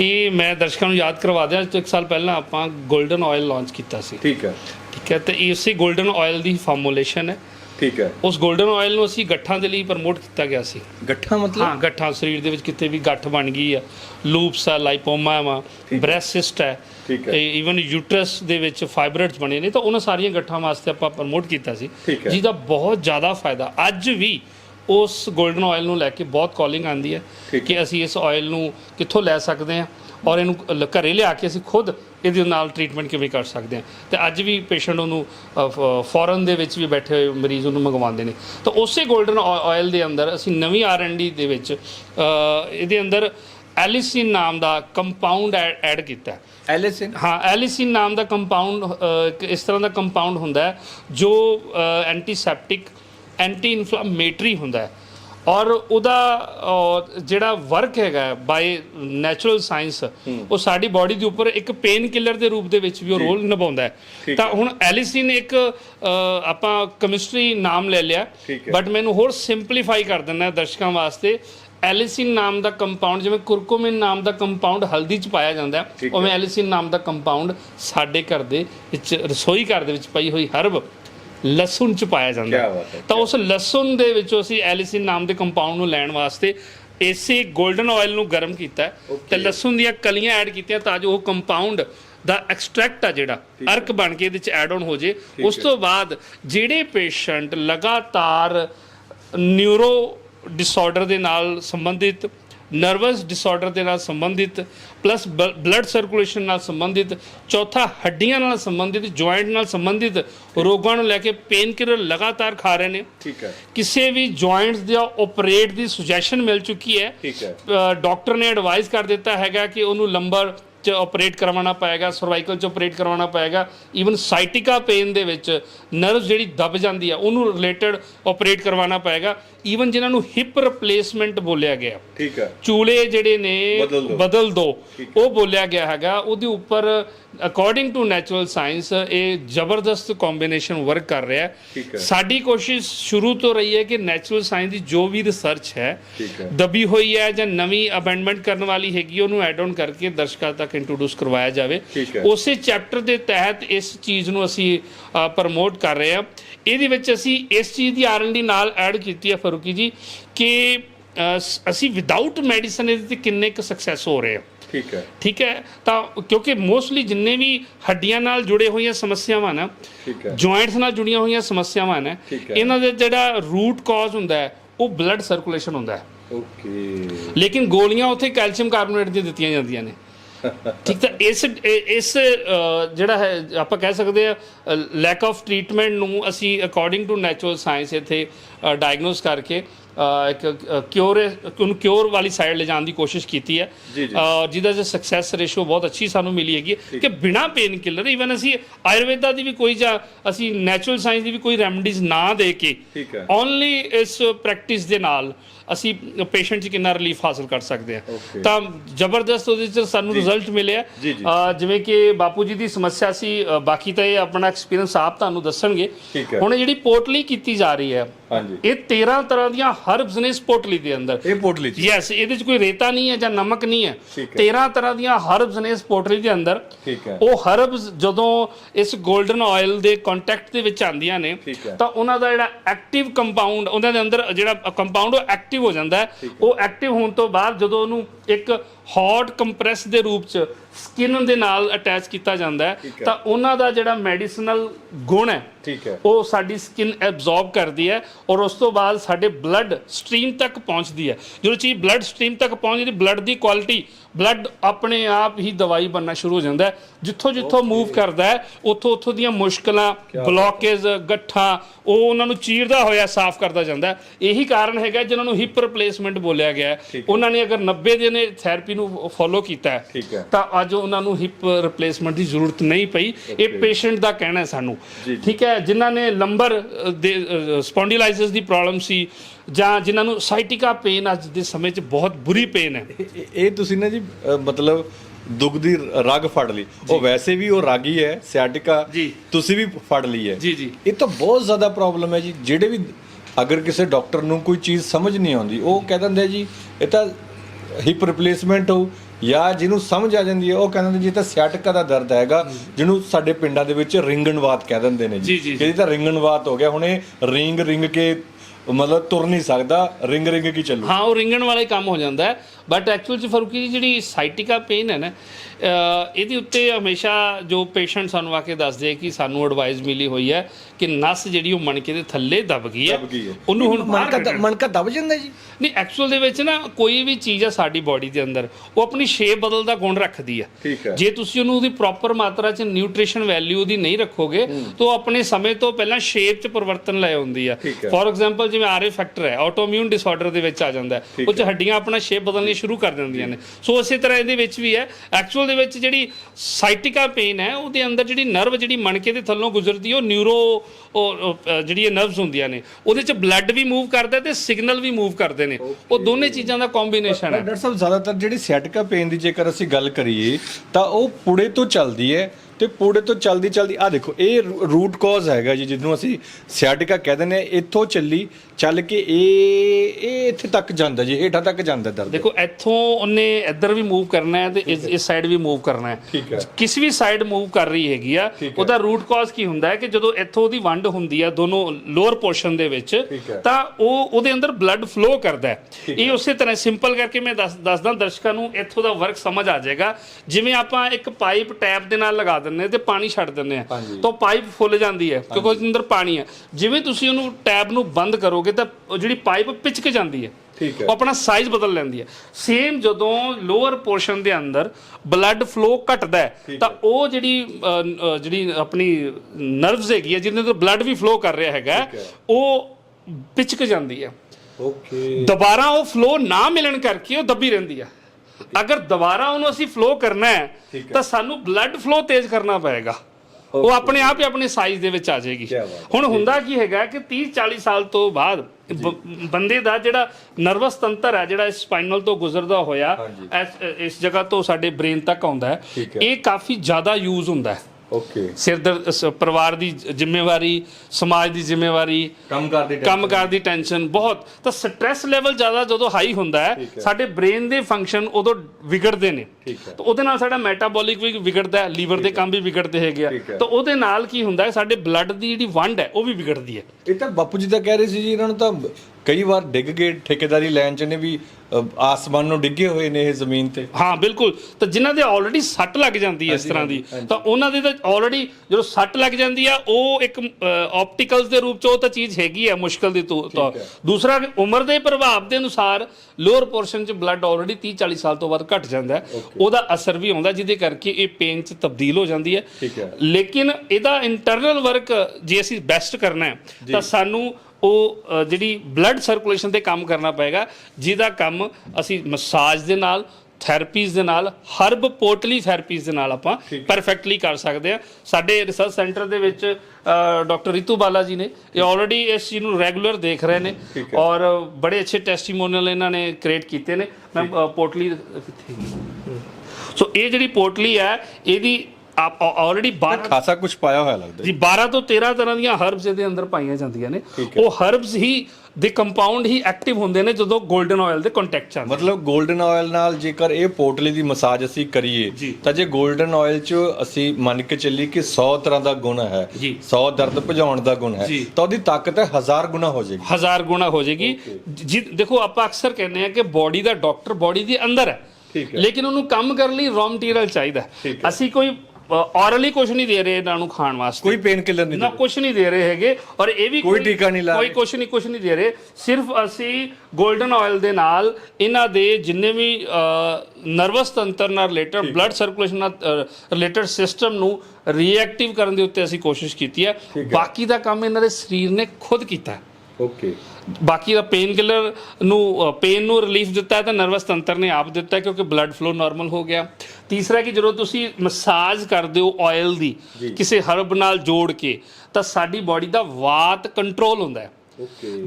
ਇਹ ਮੈਂ ਦਰਸ਼ਕਾਂ ਨੂੰ ਯਾਦ ਕਰਵਾ ਦਿਆਂ ਅੱਜ ਤੋਂ ਇੱਕ ਸਾਲ ਪਹਿਲਾਂ ਆਪਾਂ 골ਡਨ ਆਇਲ ਲਾਂਚ ਕੀਤਾ ਸੀ। ਠੀਕ ਹੈ। ਠੀਕ ਹੈ ਤੇ ਇਹ ਉਸੇ 골ਡਨ ਆਇਲ ਦੀ ਫਾਰਮੂਲੇਸ਼ਨ ਹੈ। ਠੀਕ ਹੈ। ਉਸ 골ਡਨ ਆਇਲ ਨੂੰ ਅਸੀਂ ਗੱਠਾਂ ਦੇ ਲਈ ਪ੍ਰਮੋਟ ਕੀਤਾ ਗਿਆ ਸੀ। ਗੱਠਾ ਮਤਲਬ? ਹਾਂ ਗੱਠਾਂ ਸਰੀਰ ਦੇ ਵਿੱਚ ਕਿਤੇ ਵੀ ਗੱਠ ਬਣ ਗਈ ਆ। ਲੂਪਸ ਆ ਲਾਈਪੋਮਾ ਵਾ ਬ੍ਰੈਸਟ ਸਿਸਟ ਹੈ। ਠੀਕ ਹੈ। ਈਵਨ ਯੂਟਰਸ ਦੇ ਵਿੱਚ ਫਾਈਬਰਸ ਬਣੇ ਨੇ ਤਾਂ ਉਹਨਾਂ ਸਾਰੀਆਂ ਗੱਠਾਂ ਵਾਸਤੇ ਆਪਾਂ ਪ੍ਰਮੋਟ ਕੀਤਾ ਸੀ। ਠੀਕ ਹੈ। ਜਿਹਦਾ ਬਹੁਤ ਜ਼ਿਆਦਾ ਫਾਇਦਾ। ਅੱਜ ਵੀ ਉਸ 골ਡਨ ਆਇਲ ਨੂੰ ਲੈ ਕੇ ਬਹੁਤ ਕਾਲਿੰਗ ਆਂਦੀ ਹੈ ਠੀਕ ਕਿ ਅਸੀਂ ਇਸ ਆਇਲ ਨੂੰ ਕਿੱਥੋਂ ਲੈ ਸਕਦੇ ਹਾਂ ਔਰ ਇਹਨੂੰ ਲ- ਘਰੇ ਲਿਆ ਕੇ ਅਸੀਂ ਖੁਦ ਇਹਦੇ ਨਾਲ ਟ੍ਰੀਟਮੈਂਟ ਕਿਵੇਂ ਕਰ ਸਕਦੇ ਹਾਂ ਤੇ ਅੱਜ ਵੀ ਪੇਸ਼ੈਂਟ ਉਹਨੂੰ ਫੋਰਨ ਦੇ ਵਿੱਚ ਵੀ ਬੈਠੇ ਹੋਏ ਮਰੀਜ਼ ਉਹਨੂੰ ਮੰਗਵਾਉਂਦੇ ਨੇ। ਤਾਂ ਉਸੇ 골ਡਨ ਆਇਲ ਦੇ ਅੰਦਰ ਅਸੀਂ ਨਵੀਂ ਆਰ&ਡੀ ਦੇ ਵਿੱਚ ਇਹਦੇ ਅੰਦਰ ਐਲਿਸਿਨ ਨਾਮ ਦਾ ਕੰਪਾਊਂਡ ਐਡ ਕੀਤਾ ਐਲਿਸਿਨ? ਹਾਂ ਐਲਿਸਿਨ ਨਾਮ ਦਾ ਕੰਪਾਊਂਡ ਇਸ ਤਰ੍ਹਾਂ ਦਾ ਕੰਪਾਊਂਡ ਹੁੰਦਾ ਜੋ ਐਂਟੀਸੈਪਟਿਕ ਐਂਟੀ ਇਨਫਲੇਮੇਟਰੀ ਹੁੰਦਾ ਹੈ। ਔਰ ਉਹਦਾ ਜਿਹੜਾ ਵਰਕ ਹੈਗਾ ਬਾਈ ਨੈਚੁਰਲ ਸਾਇੰਸ ਉਹ ਸਾਡੀ ਬਾਡੀ ਦੇ ਉੱਪਰ ਇੱਕ ਪੇਨ ਕਿਲਰ ਦੇ ਰੂਪ ਦੇ ਵਿੱਚ ਵੀ ਉਹ ਰੋਲ ਨਿਭਾਉਂਦਾ ਹੈ। ਤਾਂ ਹੁਣ ਐਲਿਸਿਨ ਇੱਕ ਆਪਾਂ ਕੈਮਿਸਟਰੀ ਨਾਮ ਲੈ ਲਿਆ। ਬਟ ਮੈਨੂੰ ਹੋਰ ਸਿੰਪਲੀਫਾਈ ਕਰ ਦਿੰਦਾ ਦਰਸ਼ਕਾਂ ਵਾਸਤੇ। ਐਲਿਸਿਨ ਨਾਮ ਦਾ ਕੰਪਾਊਂਡ ਜਿਵੇਂ ਕੁਰਕੁਮਿਨ ਨਾਮ ਦਾ ਕੰਪਾਊਂਡ ਹਲਦੀ ਚ ਪਾਇਆ ਜਾਂਦਾ ਹੈ। ਉਵੇਂ ਐਲਿਸਿਨ ਨਾਮ ਦਾ ਕੰਪਾਊਂਡ ਸਾਡੇ ਘਰ ਦੇ ਵਿੱਚ ਰਸੋਈ ਘਰ ਦੇ ਵਿੱਚ ਪਈ ਹੋਈ ਹਰਬ ਲਸਣ ਚ ਪਾਇਆ ਜਾਂਦਾ ਕਿਆ ਬਾਤ ਹੈ, ਤਾਂ ਉਸ ਲਸਣ ਦੇ ਵਿੱਚੋਂ ਅਸੀਂ ਐਲਿਸਿਨ ਨਾਮ ਦੇ ਕੰਪਾਊਂਡ ਨੂੰ ਲੈਣ ਵਾਸਤੇ ਇਸੇ 골ਡਨ ਆਇਲ ਨੂੰ ਗਰਮ ਕੀਤਾ ਹੈ ਤੇ ਲਸਣ ਦੀਆਂ ਕਲੀਆਂ ਐਡ ਕੀਤੀਆਂ ਤਾਂ ਜੋ ਉਹ ਕੰਪਾਊਂਡ ਦਾ ਐਕਸਟ੍ਰੈਕਟ ਆ ਜਿਹੜਾ ਅਰਕ ਬਣ ਕੇ ਇਹਦੇ ਚ ਐਡ ਆਨ ਹੋ ਜੇ। ਉਸ ਤੋਂ ਬਾਅਦ ਜਿਹੜੇ ਪੇਸ਼ੈਂਟ ਲਗਾਤਾਰ ਨਿਊਰੋ ਡਿਸਆਰਡਰ ਦੇ ਨਾਲ ਸੰਬੰਧਿਤ ਨਰਵਸ ਡਿਸਆਰਡਰ ਦੇ ਨਾਲ ਸੰਬੰਧਿਤ ਪਲੱਸ ਬਲੱਡ ਸਰਕੂਲੇਸ਼ਨ ਨਾਲ ਸੰਬੰਧਿਤ ਚੌਥਾ ਹੱਡੀਆਂ ਨਾਲ ਸੰਬੰਧਿਤ ਜੁਆਇੰਟ ਨਾਲ ਸੰਬੰਧਿਤ ਰੋਗਾਂ ਨੂੰ ਲੈ ਕੇ ਪੇਨ ਕਿਲਰ ਲਗਾਤਾਰ ਖਾ ਰਹੇ ਨੇ। ਠੀਕ ਹੈ। ਕਿਸੇ ਵੀ ਜੁਆਇੰਟਸ ਦਾ ਆਪਰੇਟ ਦੀ ਸੁਜੈਸ਼ਨ ਮਿਲ ਚੁੱਕੀ ਹੈ। ਠੀਕ ਹੈ। ਡਾਕਟਰ ਨੇ ਐਡਵਾਈਸ ਕਰ ਦਿੱਤਾ ਹੈਗਾ ਕਿ ਉਹਨੂੰ ਲੰਬਰ ਚ ਆਪਰੇਟ ਕਰਵਾਉਣਾ ਪਏਗਾ ਸਰਵਾਈਕਲ ਚ ਆਪਰੇਟ ਕਰਵਾਉਣਾ ਪਏਗਾ ਈਵਨ ਸਾਈਟਿਕਾ ਪੇਨ ਦੇ ਵਿੱਚ ਨਰਵ ਜਿਹੜੀ ਦਬ ਜਾਂਦੀ ਆ ਉਹਨੂੰ ਰਿਲੇਟਡ ਆਪਰੇਟ ਕਰਵਾਉਣਾ ਪਏਗਾ ਈਵਨ ਜਿਨ੍ਹਾਂ ਨੂੰ ਹਿਪ ਰਿਪਲੇਸਮੈਂਟ ਬੋਲਿਆ ਗਿਆ। ਠੀਕ ਹੈ ਚੂਲੇ ਜਿਹੜੇ ਨੇ ਬਦਲ ਦੋ। ਉਹ ਬੋਲਿਆ ਗਿਆ ਹੈਗਾ ਉਹਦੇ ਉੱਪਰ ਅਕੋਰਡਿੰਗ ਟੂ ਨੈਚੁਰਲ ਸਾਇੰਸ ਇਹ ਜ਼ਬਰਦਸਤ ਕੰਬੀਨੇਸ਼ਨ ਵਰਕ ਕਰ ਰਿਹਾ। ਹੈ। ਸਾਡੀ ਕੋਸ਼ਿਸ਼ ਸ਼ੁਰੂ ਤੋਂ ਰਹੀ ਹੈ ਕਿ ਨੈਚੁਰਲ ਸਾਇੰਸ ਦੀ ਜੋ ਵੀ ਰਿਸਰਚ ਹੈ। ਦਬੀ ਹੋਈ ਹੈ ਜਾਂ ਨਵੀਂ ਅਬੈਂਡਮੈਂਟ ਕਰਨ ਵਾਲੀ ਹੈਗੀ ਉਹਨੂੰ ਐਡ ਆਨ ਕਰਕੇ ਦਰਸ਼ਕਾਂ ਤੱਕ ਇੰਟਰੋਡਿਊਸ ਕਰਵਾਇਆ ਜਾਵੇ। ਉਸੇ ਚੈਪਟਰ ਦੇ ਤਹਿਤ ਇਸ ਚੀਜ਼ ਨੂੰ ਅਸੀਂ ਪ੍ਰਮੋਟ ਕਰ ਰਹੇ ਹਾਂ। ਇਹਦੇ ਵਿੱਚ ਅਸੀਂ ਇਸ ਚੀਜ਼ ਦੀ ਆਰ&ਡੀ ਨਾਲ ਐਡ ਕੀਤੀ ਹੈ ਫਰੂਕੀ ਜੀ ਕਿ ਅਸੀਂ ਵਿਦਆਊਟ ਮੈਡੀਸਨ ਇਹਦੇ ਤੇ ਕਿੰਨੇ ਕੁ ਸਕਸੈਸ ਹੋ ਰਹੇ ਆ ਠੀਕ ਹੈ। ਠੀਕ ਹੈ? ਤਾਂ ਕਿਉਂਕਿ ਮੋਸਟਲੀ ਜਿੰਨੇ ਵੀ ਹੱਡੀਆਂ ਨਾਲ ਜੁੜੇ ਹੋਈਆਂ ਸਮੱਸਿਆਵਾਂ ਨਾ। ਜੁਆਇੰਟਸ ਨਾਲ ਜੁੜੀਆਂ ਹੋਈਆਂ ਸਮੱਸਿਆਵਾਂ ਨੇ। ਇਹਨਾਂ ਦਾ ਜਿਹੜਾ ਰੂਟ ਕਾਜ਼ ਹੁੰਦਾ ਹੈ ਉਹ ਬਲੱਡ ਸਰਕੂਲੇਸ਼ਨ ਹੁੰਦਾ ਹੈ। ਓਕੇ। ਲੇਕਿਨ ਗੋਲੀਆਂ ਉੱਥੇ ਕੈਲਸ਼ੀਅਮ ਕਾਰਬੋਨੇਟ ਦੀਆਂ ਦਿੱਤੀਆਂ ਜਾਂਦੀਆਂ ਨੇ। ਠੀਕ ਤਾਂ ਇਸ ਇਸ ਜਿਹੜਾ ਹੈ ਆਪਾਂ ਕਹਿ ਸਕਦੇ ਆ ਲੈਕ ਆਫ ਟ੍ਰੀਟਮੈਂਟ ਨੂੰ ਅਸੀਂ ਅਕੋਰਡਿੰਗ ਟੂ ਨੈਚੁਰਲ ਸਾਇੰਸ ਇੱਥੇ ਡਾਇਗਨੋਸ ਕਰਕੇ ਕਿਉਰ ਉਹਨੂੰ ਕਿਉਰ ਵਾਲੀ ਸਾਈਡ ਲੈ ਜਾਣ ਦੀ ਕੋਸ਼ਿਸ਼ ਕੀਤੀ ਹੈ। ਜਿਹਦਾ ਜੋ ਸਕਸੈਸ ਰੇਸ਼ੋ ਬਹੁਤ ਅੱਛੀ ਸਾਨੂੰ ਮਿਲੀ ਹੈਗੀ ਕਿ ਬਿਨਾ ਪੇਨ ਕਿਲਰ ਇਵਨ ਅਸੀਂ ਆਯੁਰਵੇਦਾ ਦੀ ਵੀ ਕੋਈ ਜਾਂ ਅਸੀਂ ਨੈਚੁਰਲ ਸਾਇੰਸ ਦੀ ਵੀ ਕੋਈ ਰੈਮਡੀਜ਼ ਨਾ ਦੇ ਕੇ। ਓਨਲੀ ਇਸ ਪ੍ਰੈਕਟਿਸ ਦੇ ਨਾਲ ਅਸੀਂ ਪੇਸ਼ੈਂਟ 'ਚ ਕਿੰਨਾ ਰਿਲੀਫ ਹਾਸਲ ਕਰ ਸਕਦੇ. ਹਾਂ। ਤਾਂ ਜ਼ਬਰਦਸਤ ਉਹਦੇ 'ਚ ਸਾਨੂੰ ਰਿਜ਼ਲਟ ਮਿਲਿਆ। ਜਿਵੇਂ ਕਿ ਬਾਪੂ ਜੀ ਦੀ ਸਮੱਸਿਆ ਸੀ ਬਾਕੀ ਤਾਂ ਇਹ ਆਪਣਾ ਐਕਸਪੀਰੀਅੰਸ ਆਪ ਤੁਹਾਨੂੰ ਦੱਸਣਗੇ। ਹੁਣ ਜਿਹੜੀ ਪੋਟਲੀ ਕੀਤੀ ਜਾ ਰਹੀ ਹੈ ਹਾਂਜੀ ਇਹ 13 ਤਰ੍ਹਾਂ ਦੀਆਂ ਹਰਬਸ ਨੇ ਇਸ ਪੋਟਲੀ ਦੇ ਅੰਦਰ ਇਹ ਪੋਟਲੀ ਚ ਯੈਸ ਇਹਦੇ 'ਚ ਕੋਈ ਰੇਤਾ ਨਹੀਂ ਹੈ ਜਾਂ ਨਮਕ ਨਹੀਂ ਹੈ ਠੀਕ ਹੈ। 13 ਤਰ੍ਹਾਂ ਦੀਆਂ ਹਰਬਸ ਨੇ ਇਸ ਪੋਟਲੀ ਦੇ ਅੰਦਰ ਠੀਕ ਹੈ। ਉਹ ਹਰਬਸ ਜਦੋਂ ਇਸ 골ਡਨ ਆਇਲ ਦੇ ਕੰਟੈਕਟ ਦੇ ਵਿੱਚ ਆਉਂਦੀਆਂ ਨੇ। ਤਾਂ ਉਹਨਾਂ ਦਾ ਜਿਹੜਾ ਐਕਟਿਵ ਕੰਪਾਊਂਡ ਉਹਨਾਂ ਦੇ ਅੰਦਰ ਜਿਹੜਾ ਕੰਪਾਊਂਡ ਉਹ ਐਕਟਿਵ ਹੋ ਜਾਂਦਾ ਹੈ ਉਹ ਐਕਟਿਵ ਹੋਣ ਤੋਂ ਬਾਅਦ ਜਦੋਂ ਉਹਨੂੰ ਇੱਕ ਹੌਟ ਕੰਪਰੈਸ ਦੇ ਰੂਪ ਚ ਸਕਿਨ ਦੇ ਨਾਲ ਅਟੈਚ ਕੀਤਾ ਜਾਂਦਾ ਹੈ। ਤਾਂ ਉਹਨਾਂ ਦਾ ਜਿਹੜਾ ਮੈਡੀਸਨਲ ਗੁਣ ਹੈ ਠੀਕ ਹੈ। ਉਹ ਸਾਡੀ ਸਕਿਨ ਐਬਜ਼ੌਰਬ ਕਰਦੀ ਹੈ ਔਰ ਉਸ ਤੋਂ ਬਾਅਦ ਸਾਡੇ ਬਲੱਡ ਸਟਰੀਮ ਤੱਕ ਪਹੁੰਚਦੀ ਹੈ। ਜਦੋਂ ਚੀਜ਼ ਬਲੱਡ ਸਟਰੀਮ ਤੱਕ ਪਹੁੰਚਦੀ ਬਲੱਡ ਦੀ ਕੁਆਲਿਟੀ ਬਲੱਡ ਆਪਣੇ ਆਪ ਹੀ ਦਵਾਈ ਬਣਨਾ ਸ਼ੁਰੂ ਹੋ ਜਾਂਦਾ ਹੈ। ਜਿੱਥੋਂ ਜਿੱਥੋਂ ਮੂਵ ਕਰਦਾ ਹੈ ਉੱਥੋਂ ਉੱਥੋਂ ਦੀਆਂ ਮੁਸ਼ਕਲਾਂ ਬਲੌਕੇਜ ਗੱਠਾਂ ਉਹ ਉਹਨਾਂ ਨੂੰ ਚੀਰਦਾ ਹੋਇਆ ਸਾਫ਼ ਕਰਦਾ ਜਾਂਦਾ ਹੈ। ਇਹੀ ਕਾਰਨ ਹੈਗਾ ਜਿਨ੍ਹਾਂ ਨੂੰ ਹਿਪ ਰਿਪਲੇਸਮੈਂਟ ਬੋਲਿਆ ਗਿਆ ਹੈ। ਉਹਨਾਂ ਨੇ ਅਗਰ 90 ਦਿਨ ਥੈਰੇਪੀ ਨੂੰ ਫੋਲੋ ਕੀਤਾ ਹੈ ਠੀਕ ਹੈ। ਤਾਂ ਅੱਜ ਉਹਨਾਂ ਨੂੰ ਹਿਪ ਰਿਪਲੇਸਮੈਂਟ ਦੀ ਜ਼ਰੂਰਤ ਨਹੀਂ ਪਈ। ਇਹ ਪੇਸ਼ੈਂਟ ਦਾ ਕਹਿਣਾ ਹੈ ਸਾਨੂੰ। ਠੀਕ ਹੈ ਜਿਨ੍ਹਾਂ ਨੇ ਲੰਬਰ ਸਪੌਂਡੀਲਾਈਸਿਸ ਦੀ ਪ੍ਰੋਬਲਮ ਸੀ ਜਾਂ ਜਿਨ੍ਹਾਂ ਨੂੰ ਸਾਈਟਿਕਾ ਪੇਨ ਅੱਜ ਦੇ ਸਮੇਂ 'ਚ ਬਹੁਤ ਬੁਰੀ ਪੇਨ ਹੈ। ਇਹ- ਇਹ ਤੁਸੀਂ ਨਾ ਜੀ ਅ, ਮਤਲਬ ਦੁੱਖ ਦੀ ਰਗ ਫੜ ਲਈ। ਉਹ ਵੈਸੇ ਵੀ ਉਹ ਰਗ ਹੀ ਹੈ ਸਿਆਟਿਕਾ ਜੀ। ਤੁਸੀਂ ਵੀ ਫੜ ਲਈ ਹੈ। ਜੀ, ਜੀ। ਇਹ ਤਾਂ ਬਹੁਤ ਜ਼ਿਆਦਾ ਪ੍ਰੋਬਲਮ ਹੈ ਜੀ। ਜਿਹੜੇ ਵੀ ਅਗਰ ਕਿਸੇ ਡਾਕਟਰ ਨੂੰ ਕੋਈ ਚੀਜ਼ ਸਮਝ ਨਹੀਂ ਆਉਂਦੀ ਉਹ ਕਹਿ ਦਿੰਦੇ ਜੀ ਇਹ ਤਾਂ ਹਿਪ ਰਿਪਲੇਸਮੈਂਟ ਹੋ ਜਾਂ ਜਿਹਨੂੰ ਸਮਝ ਆ ਜਾਂਦੀ ਹੈ ਉਹ ਕਹਿੰਦੇ ਨੇ ਜੀ ਇਹ ਤਾਂ ਸਿਆਟਿਕਾ ਦਾ ਦਰਦ ਹੈਗਾ ਜਿਹਨੂੰ ਸਾਡੇ ਪਿੰਡਾਂ ਦੇ ਵਿੱਚ ਰਿੰਗਣਵਾਤ ਕਹਿ ਦਿੰਦੇ ਨੇ ਜੀ, ਜੀ, ਇਹ ਤਾਂ ਰਿੰਗਣਵਾਤ ਹੋ ਗਿਆ। ਹੁਣ ਇਹ ਰਿੰਗ ਰਿੰਗ ਕੇ ਮਤਲਬ ਤੁਰ ਨਹੀਂ ਸਕਦਾ ਰਿੰਗ ਰਿੰਗ ਕੀ ਚੱਲੂ? ਹਾਂ, ਉਹ ਰਿੰਗਣ ਵਾਲਾ ਹੀ ਕੰਮ ਹੋ ਜਾਂਦਾ ਹੈ। ਬਟ ਐਕਚੁਅਲ ਚ ਫਰੂਕੀ ਜੀ ਜਿਹੜੀ ਸਾਈਟਿਕਾ ਪੇਨ ਹੈ ਨਾ ਇਹਦੇ ਉੱਤੇ ਹਮੇਸ਼ਾ ਜੋ ਪੇਸ਼ੈਂਟ ਸਾਨੂੰ ਆ ਕੇ ਦੱਸਦੇ ਆ ਕਿ ਸਾਨੂੰ ਐਡਵਾਈਸ ਮਿਲੀ ਹੋਈ ਹੈ ਕਿ ਨਸ ਜਿਹੜੀ ਉਹ ਮਣਕੇ ਦੇ ਥੱਲੇ ਦਬ ਗਈ ਹੈ। ਉਹਨੂੰ ਹੁਣ ਮਣਕਾ। ਮਣਕਾ ਦਬ ਜਾਂਦਾ ਜੀ ਨਹੀਂ ਐਕਚੁਅਲ ਦੇ ਵਿੱਚ ਨਾ ਕੋਈ ਵੀ ਚੀਜ਼ ਆ ਸਾਡੀ ਬਾਡੀ ਦੇ ਅੰਦਰ ਉਹ ਆਪਣੀ ਸ਼ੇਪ ਬਦਲ ਦਾ ਗੁਣ ਰੱਖਦੀ ਹੈ। ਜੇ ਤੁਸੀਂ ਉਹਨੂੰ ਉਹਦੀ ਪ੍ਰੋਪਰ ਮਾਤਰਾ 'ਚ ਨਿਊਟ੍ਰੀਸ਼ਨ ਵੈਲਿਊ ਉਹਦੀ ਨਹੀਂ ਰੱਖੋਗੇ ਤਾਂ ਉਹ ਆਪਣੇ ਸਮੇਂ ਤੋਂ ਪਹਿਲਾਂ ਸ਼ੇਪ 'ਚ ਪਰਿਵਰਤਨ ਲੈ ਆਉਂਦੀ ਆ। ਫੋਰ ਐਗਜ਼ਾਮਪਲ ਜਿਵੇਂ ਆਰਏ ਫੈਕਟਰ ਹੈ ਆਟੋਇਮਿਊਨ ਡਿਸਆਰਡਰ ਦੇ ਵਿੱਚ ਆ ਜਾਂਦਾ ਹੈ ਉਹ 'ਚ ਹੱਡੀਆਂ ਆਪਣਾ ਸ਼ੇਪ ਬਦਲਣੀ ਸ਼ੁਰੂ ਕਰ ਦਿੰਦੀਆਂ ਨੇ। ਸੋ ਇਸੇ ਤਰ੍ਹਾਂ ਇਹਦੇ ਵਿੱਚ ਵੀ ਹੈ। ਐਕਚੁਅਲ ਦੇ ਵਿੱਚ ਜਿਹੜੀ ਸਾਈਟਿਕਾ ਪੇਨ ਹੈ ਉਹਦੇ ਅੰਦਰ ਜਿਹੜੀ ਨਰਵ ਜਿਹੜੀ ਮਣਕੇ ਦੇ ਥੱਲੋਂ ਗੁਜ਼ਰਦੀ ਉਹ ਨਿਊਰੋ ਜਿਹੜੀ ਇਹ ਨਰਵਸ ਹੁੰਦੀਆਂ ਨੇ ਉਹਦੇ 'ਚ ਬਲੱਡ ਵੀ ਮੂਵ ਕਰਦਾ ਤੇ ਸਿਗਨਲ ਵੀ ਮੂਵ ਕਰਦੇ ਨੇ। ਉਹ ਦੋਨੇ ਚੀਜ਼ਾਂ ਦਾ ਕੰਬੀਨੇਸ਼ਨ ਹੈ। ਡਾਕਟਰ ਸਾਹਿਬ ਜ਼ਿਆਦਾਤਰ ਜਿਹੜੀ ਸਿਆਟਿਕਾ ਪੇਨ ਦੀ ਜੇਕਰ ਅਸੀਂ ਗੱਲ ਕਰੀਏ ਤਾਂ ਉਹ ਪੁੜੇ ਤੋਂ ਚੱਲਦੀ ਹੈ। ਤੇ ਪੁੜੇ ਤੋਂ ਚੱਲਦੀ ਚੱਲਦੀ ਆ ਦੇਖੋ ਇਹ ਰੂਟ ਕਾਜ਼ ਹੈਗਾ ਜੀ ਜਿਹਨੂੰ ਅਸੀਂ ਸਿਆਟਿਕਾ ਕਹਿ ਦਿੰਦੇ ਆ ਇੱਥੋਂ ਚੱਲੀ ਚੱਲ ਕੇ ਇਹ ਇਹ ਇੱਥੇ ਤੱਕ ਜਾਂਦਾ ਜੀ ਹੇਠਾਂ ਤੱਕ ਜਾਂਦਾ ਦਰਦ ਦੇਖੋ ਇੱਥੋਂ ਉਹਨੇ ਇੱਧਰ ਵੀ ਮੂਵ ਕਰਨਾ ਹੈ ਤੇ ਇਸ ਇਸ ਸਾਈਡ ਵੀ ਮੂਵ ਕਰਨਾ ਹੈ ਠੀਕ ਹੈ। ਕਿਸੇ ਵੀ ਸਾਈਡ ਮੂਵ ਕਰ ਰਹੀ ਹੈਗੀ ਆ। ਉਹਦਾ ਰੂਟ ਕਾਜ਼ ਕੀ ਹੁੰਦਾ ਹੈ ਕਿ ਜਦੋਂ ਇੱਥੋਂ ਉਹਦੀ ਵੰਡ ਹੁੰਦੀ ਆ ਦੋਨੋਂ ਲੋਅਰ ਪੋਰਸ਼ਨ ਦੇ ਵਿੱਚ। ਤਾਂ ਉਹ ਉਹਦੇ ਅੰਦਰ ਬਲੱਡ ਫਲੋ ਕਰਦਾ ਹੈ ਇਹ ਉਸੇ ਤਰ੍ਹਾਂ ਸਿੰਪਲ ਕਰਕੇ ਮੈਂ ਦੱਸ ਦੱਸਦਾ ਦਰਸ਼ਕਾਂ ਨੂੰ ਇੱਥੋਂ ਦਾ ਵਰਕ ਸਮਝ ਆ ਜਾਏਗਾ ਜਿਵੇਂ ਆਪਾਂ ਇੱਕ ਪਾਈਪ ਟੈਪ ਦੇ ਨਾਲ ਲਗਾ ਦਿੰਦੇ ਤੇ ਪਾਣੀ ਛੱਡ ਦਿੰਦੇ ਆ। ਤਾਂ ਪਾਈਪ ਫੁੱਲ ਜਾਂਦੀ ਹੈ ਕਿਉਂਕਿ ਉਹਦੇ ਅੰਦਰ ਪਾਣੀ ਹੈ। ਜਿਵੇਂ ਤੁਸੀਂ ਉਹਨੂੰ ਟੈਪ ਨੂੰ ਬੰਦ ਕਰੋਗੇ ਤਾਂ ਉਹ ਜਿਹੜੀ ਪਾਈਪ ਪਿਚਕ ਜਾਂਦੀ ਹੈ। ਠੀਕ ਹੈ। ਉਹ ਆਪਣਾ ਸਾਈਜ਼ ਬਦਲ ਲੈਂਦੀ ਹੈ। ਸੇਮ ਜਦੋਂ ਲੋਅਰ ਪੋਰਸ਼ਨ ਦੇ ਅੰਦਰ ਬਲੱਡ ਫਲੋ ਘਟਦਾ ਹੈ ਤਾਂ ਉਹ ਜਿਹੜੀ ਜਿਹੜੀ ਆਪਣੀ ਨਰਵਸ ਹੈਗੀ ਹੈ ਜਿਹਦੇ ਤੋਂ ਬਲੱਡ ਵੀ ਫਲੋ ਕਰ ਰਿਹਾ ਹੈਗਾ। ਉਹ ਪਿਚਕ ਜਾਂਦੀ ਹੈ। ਓਕੇ ਦੁਬਾਰਾ ਉਹ ਫਲੋ ਨਾ ਮਿਲਣ ਕਰਕੇ ਉਹ ਦੱਬੀ ਰਹਿੰਦੀ ਹੈ। ਅਗਰ ਦੁਬਾਰਾ ਉਹਨੂੰ ਅਸੀਂ ਫਲੋ ਕਰਨਾ ਹੈ। ਤਾਂ ਸਾਨੂੰ ਬਲੱਡ ਫਲੋ ਤੇਜ਼ ਕਰਨਾ ਪਏਗਾ ਉਹ ਆਪਣੇ ਆਪ ਹੀ ਆਪਣੇ ਸਾਈਜ਼ ਦੇ ਵਿੱਚ ਆ ਜਾਏਗੀ। ਹੁਣ ਹੁੰਦਾ ਕੀ ਹੈਗਾ ਕਿ 30 40 ਸਾਲ ਤੋਂ ਬਾਅਦ ਬੰਦੇ ਦਾ ਜਿਹੜਾ ਨਰਵਸ ਤੰਤਰ ਹੈ ਜਿਹੜਾ ਸਪਾਈਨਲ ਤੋਂ ਗੁਜ਼ਰਦਾ ਹੋਇਆ। ਇਸ- ਇਸ ਜਗ੍ਹਾ ਤੋਂ ਸਾਡੇ ਬ੍ਰੇਨ ਤੱਕ ਆਉਂਦਾ ਹੈ। ਇਹ ਕਾਫੀ ਜ਼ਿਆਦਾ ਯੂਜ਼ ਹੁੰਦਾ ਹੈ ਓਕੇ ਸਿਰ ਦਰਦ ਸ- ਪਰਿਵਾਰ ਦੀ ਜ਼ਿੰਮੇਵਾਰੀ ਸਮਾਜ ਦੀ ਜ਼ਿੰਮੇਵਾਰੀ ਕੰਮ ਕਰਦੇ ਕੰਮਕਾਰ ਦੀ ਟੈਨਸ਼ਨ ਬਹੁਤ। ਤਾਂ ਸਟ੍ਰੈਸ ਲੈਵਲ ਜ਼ਿਆਦਾ ਜਦੋਂ ਹਾਈ ਹੁੰਦਾ ਹੈ ਠੀਕ ਹੈ। ਸਾਡੇ ਬ੍ਰੇਨ ਦੇ ਫੰਕਸ਼ਨ ਉਦੋਂ ਵਿਗੜਦੇ ਨੇ। ਠੀਕ ਹੈ। ਤਾਂ ਉਹਦੇ ਨਾਲ ਸਾਡਾ ਮੈਟਾਬੋਲਿਕ ਵੀ ਵਿਗੜਦਾ ਹੈ ਲੀਵਰ ਦੇ ਕੰਮ ਵੀ ਵਿਗੜਦੇ ਹੈਗੇ ਆ। ਠੀਕ ਹੈ। ਤਾਂ ਉਹਦੇ ਨਾਲ ਕੀ ਹੁੰਦਾ ਹੈ ਸਾਡੇ ਬਲੱਡ ਦੀ ਜਿਹੜੀ ਵੰਡ ਹੈ ਉਹ ਵੀ ਵਿਗੜਦੀ ਹੈ। ਇਹ ਤਾਂ ਬਾਪੂ ਜੀ ਤਾਂ ਕਹਿ ਰਹੇ ਸੀ ਜੀ ਇਹਨਾਂ ਨੂੰ ਤਾਂ ਕਈ ਵਾਰ ਡਿੱਗ ਗਏ ਠੇਕੇਦਾਰੀ ਲੈਣ ਚ ਨੇ ਵੀ ਅ, ਆਸਮਾਨ ਨੂੰ ਡਿੱਗੇ ਹੋਏ ਨੇ ਇਹ ਜ਼ਮੀਨ ਤੇ ਹਾਂ ਬਿਲਕੁਲ ਤਾਂ ਜਿਨ੍ਹਾਂ ਦੇ ਆਲਰੇਡੀ ਸੱਟ ਲੱਗ ਜਾਂਦੀ ਹੈ ਇਸ ਹਾਂਜੀ, ਤਰ੍ਹਾਂ ਦੀ ਹਾਂਜੀ। ਤਾਂ ਉਹਨਾਂ ਦੇ ਤਾਂ ਆਲਰੇਡੀ ਜਦੋਂ ਸੱਟ ਲੱਗ ਜਾਂਦੀ ਆ ਉਹ ਇੱਕ ਆਪਟੀਕਲਸ ਦੇ ਰੂਪ ਚ ਉਹ ਤਾਂ ਚੀਜ਼ ਹੈਗੀ ਆ ਮੁਸ਼ਕਲ ਦੀ ਤੌਰ ਹੈ। ਦੂਸਰਾ ਕਿ ਉਮਰ ਦੇ ਪ੍ਰਭਾਵ ਦੇ ਅਨੁਸਾਰ ਲੋਅਰ ਪੋਰਸ਼ਨ ਚ ਬਲੱਡ ਆਲਰੇਡੀ 30 40 ਸਾਲ ਤੋਂ ਬਾਅਦ ਘਟ ਜਾਂਦਾ ਹੈ ਉਹਦਾ ਅਸਰ ਵੀ ਆਉਂਦਾ ਜਿਹਦੇ ਕਰਕੇ ਇਹ ਪੇਨ ਚ ਤਬਦੀਲ ਹੋ ਜਾਂਦੀ ਹੈ ਠੀਕ ਹੈ। ਲੇਕਿਨ ਇਹਦਾ ਇੰਟਰਨਲ ਵਰਕ ਜੇ ਅਸੀਂ ਬੈਸਟ ਕਰਨਾ ਹੈ ਤਾਂ ਸਾਨੂੰ ਉਹ ਜਿਹੜੀ ਬਲੱਡ ਸਰਕੂਲੇਸ਼ਨ ਤੇ ਕੰਮ ਕਰਨਾ ਪਏਗਾ ਜਿਹਦਾ ਕੰਮ ਅਸੀਂ ਮਸਾਜ ਦੇ ਨਾਲ ਥੈਰੇਪੀਜ਼ ਦੇ ਨਾਲ ਹਰਬ ਪੋਰਟਲੀ ਥੈਰੇਪੀਜ਼ ਦੇ ਨਾਲ ਆਪਾਂ ਪਰਫੈਕਟਲੀ ਕਰ ਸਕਦੇ ਆ ਸਾਡੇ ਰਿਸਰਚ ਸੈਂਟਰ ਦੇ ਵਿੱਚ ਡਾਕਟਰ ਰਿਤੂ ਬਾਲਾ ਜੀ ਨੇ ਇਹ ਆਲਰੇਡੀ ਇਸ ਚੀਜ਼ ਨੂੰ ਰੈਗੂਲਰ ਦੇਖ ਰਹੇ ਨੇ। ਔਰ ਬੜੇ ਅੱਛੇ ਟੈਸਟੀਮੋਨੀਅਲ ਇਹਨਾਂ ਨੇ ਕ੍ਰੀਏਟ ਕੀਤੇ ਨੇ। ਮੈਂ ਕਿੱਥੇ ਗਈ? ਸੋ ਇਹ ਜਿਹੜੀ ਪੋਰਟਲੀ ਹੈ ਇਹਦੀ ਆਪ ਆਲਰੇਡੀ 12 ਖਾਸਾ ਕੁਝ ਪਾਇਆ ਹੋਇਆ ਲੱਗਦਾ ਜੀ 12 ਤੋਂ 13 ਤਰ੍ਹਾਂ ਦੀਆਂ ਹਰਬਸ ਇਹਦੇ ਅੰਦਰ ਪਾਈਆਂ ਜਾਂਦੀਆਂ ਨੇ। ਉਹ ਹਰਬਸ ਹੀ ਦੇ ਕੰਪਾਊਂਡ ਹੀ ਐਕਟਿਵ ਹੁੰਦੇ ਨੇ ਜਦੋਂ 골ਡਨ ਆਇਲ ਦੇ ਕੰਟੈਕਟ ਚ ਆਉਂਦੇ ਮਤਲਬ 골ਡਨ ਆਇਲ ਨਾਲ ਜੇਕਰ ਇਹ ਪੋਟਲੇ ਦੀ ਮਸਾਜ ਅਸੀਂ ਕਰੀਏ ਤਾਂ ਜੇ 골ਡਨ ਆਇਲ ਚ ਅਸੀਂ ਮੰਨ ਕੇ ਚੱਲੀ ਕਿ 100 ਤਰ੍ਹਾਂ ਦਾ ਗੁਣ ਹੈ 100 ਦਰਦ ਭਜਾਉਣ ਦਾ ਗੁਣ ਹੈ ਤਾਂ ਉਹਦੀ ਤਾਕਤ ਹੈ ਹਜ਼ਾਰ ਗੁਣਾ ਹੋ ਜਾਏਗੀ। ਹਜ਼ਾਰ ਗੁਣਾ ਹੋ ਜਾਏਗੀ। ਦੇਖੋ ਆਪਾਂ ਅਕਸਰ ਕਹਿੰਦੇ ਆ ਕਿ ਬਾਡੀ ਦਾ ਡਾਕਟਰ ਬਾਡੀ ਦੇ ਅੰਦਰ ਹੈ। ਲੇਕਿਨ ਉਹਨੂੰ ਕੰਮ ਕਰਨ ਲਈ ਰॉ ਮਟੀਰੀਅਲ ਚਾਹੀਦਾ ਅਸੀਂ ਕੋਈ ਔਰਲੀ ਕੁਝ ਨਹੀਂ ਦੇ ਰਹੇ ਇਹਨਾਂ ਨੂੰ ਖਾਣ ਵਾਸਤੇ ਕੋਈ ਪੇਨ ਕਿਲਰ ਨਹੀਂ ਨਾ ਕੁਝ ਨਹੀਂ ਦੇ ਰਹੇ ਹੈਗੇ ਔਰ ਇਹ ਵੀ ਕੋਈ ਟੀਕਾ ਨਹੀਂ ਲਾ ਕੋਈ। ਕੁਝ ਨਹੀਂ ਕੁਝ ਨਹੀਂ ਦੇ ਰਹੇ ਸਿਰਫ ਅਸੀਂ 골ਡਨ ਆਇਲ ਦੇ ਨਾਲ ਇਹਨਾਂ ਦੇ ਜਿੰਨੇ ਵੀ ਨਰਵਸ ਤੰਤਰ ਨਾਲ ਰਿਲੇਟਡ ਬਲੱਡ ਸਰਕੂਲੇਸ਼ਨ ਨਾਲ ਰਿਲੇਟਡ ਸਿਸਟਮ ਨੂੰ ਰੀਐਕਟਿਵ ਕਰਨ ਦੇ ਉੱਤੇ ਅਸੀਂ ਕੋਸ਼ਿਸ਼ ਕੀਤੀ ਹੈ। ਬਾਕੀ ਦਾ ਕੰਮ ਇਹਨਾਂ ਦੇ ਸਰੀਰ ਨੇ ਖੁਦ ਕੀਤਾ ਹੈ। ਓਕੇ ਬਾਕੀ ਦਾ ਪੇਨ ਕਿਲਰ ਨੂੰ ਪੇਨ ਨੂੰ ਰਿਲੀਫ ਦਿੱਤਾ ਹੈ ਤਾਂ ਨਰਵਸ ਤੰਤਰ ਨੇ ਆਪ ਦਿੱਤਾ ਕਿਉਂਕਿ ਬਲੱਡ ਫਲੋ ਨਾਰਮਲ ਹੋ ਗਿਆ। ਤੀਸਰਾ ਕਿ ਜਦੋਂ ਤੁਸੀਂ ਮਸਾਜ ਕਰਦੇ ਹੋ ਆਇਲ ਦੀ ਕਿਸੇ ਹਰਬ ਨਾਲ ਜੋੜ ਕੇ ਤਾਂ ਸਾਡੀ ਬਾਡੀ ਦਾ ਵਾਤ ਕੰਟਰੋਲ ਹੁੰਦਾ ਹੈ।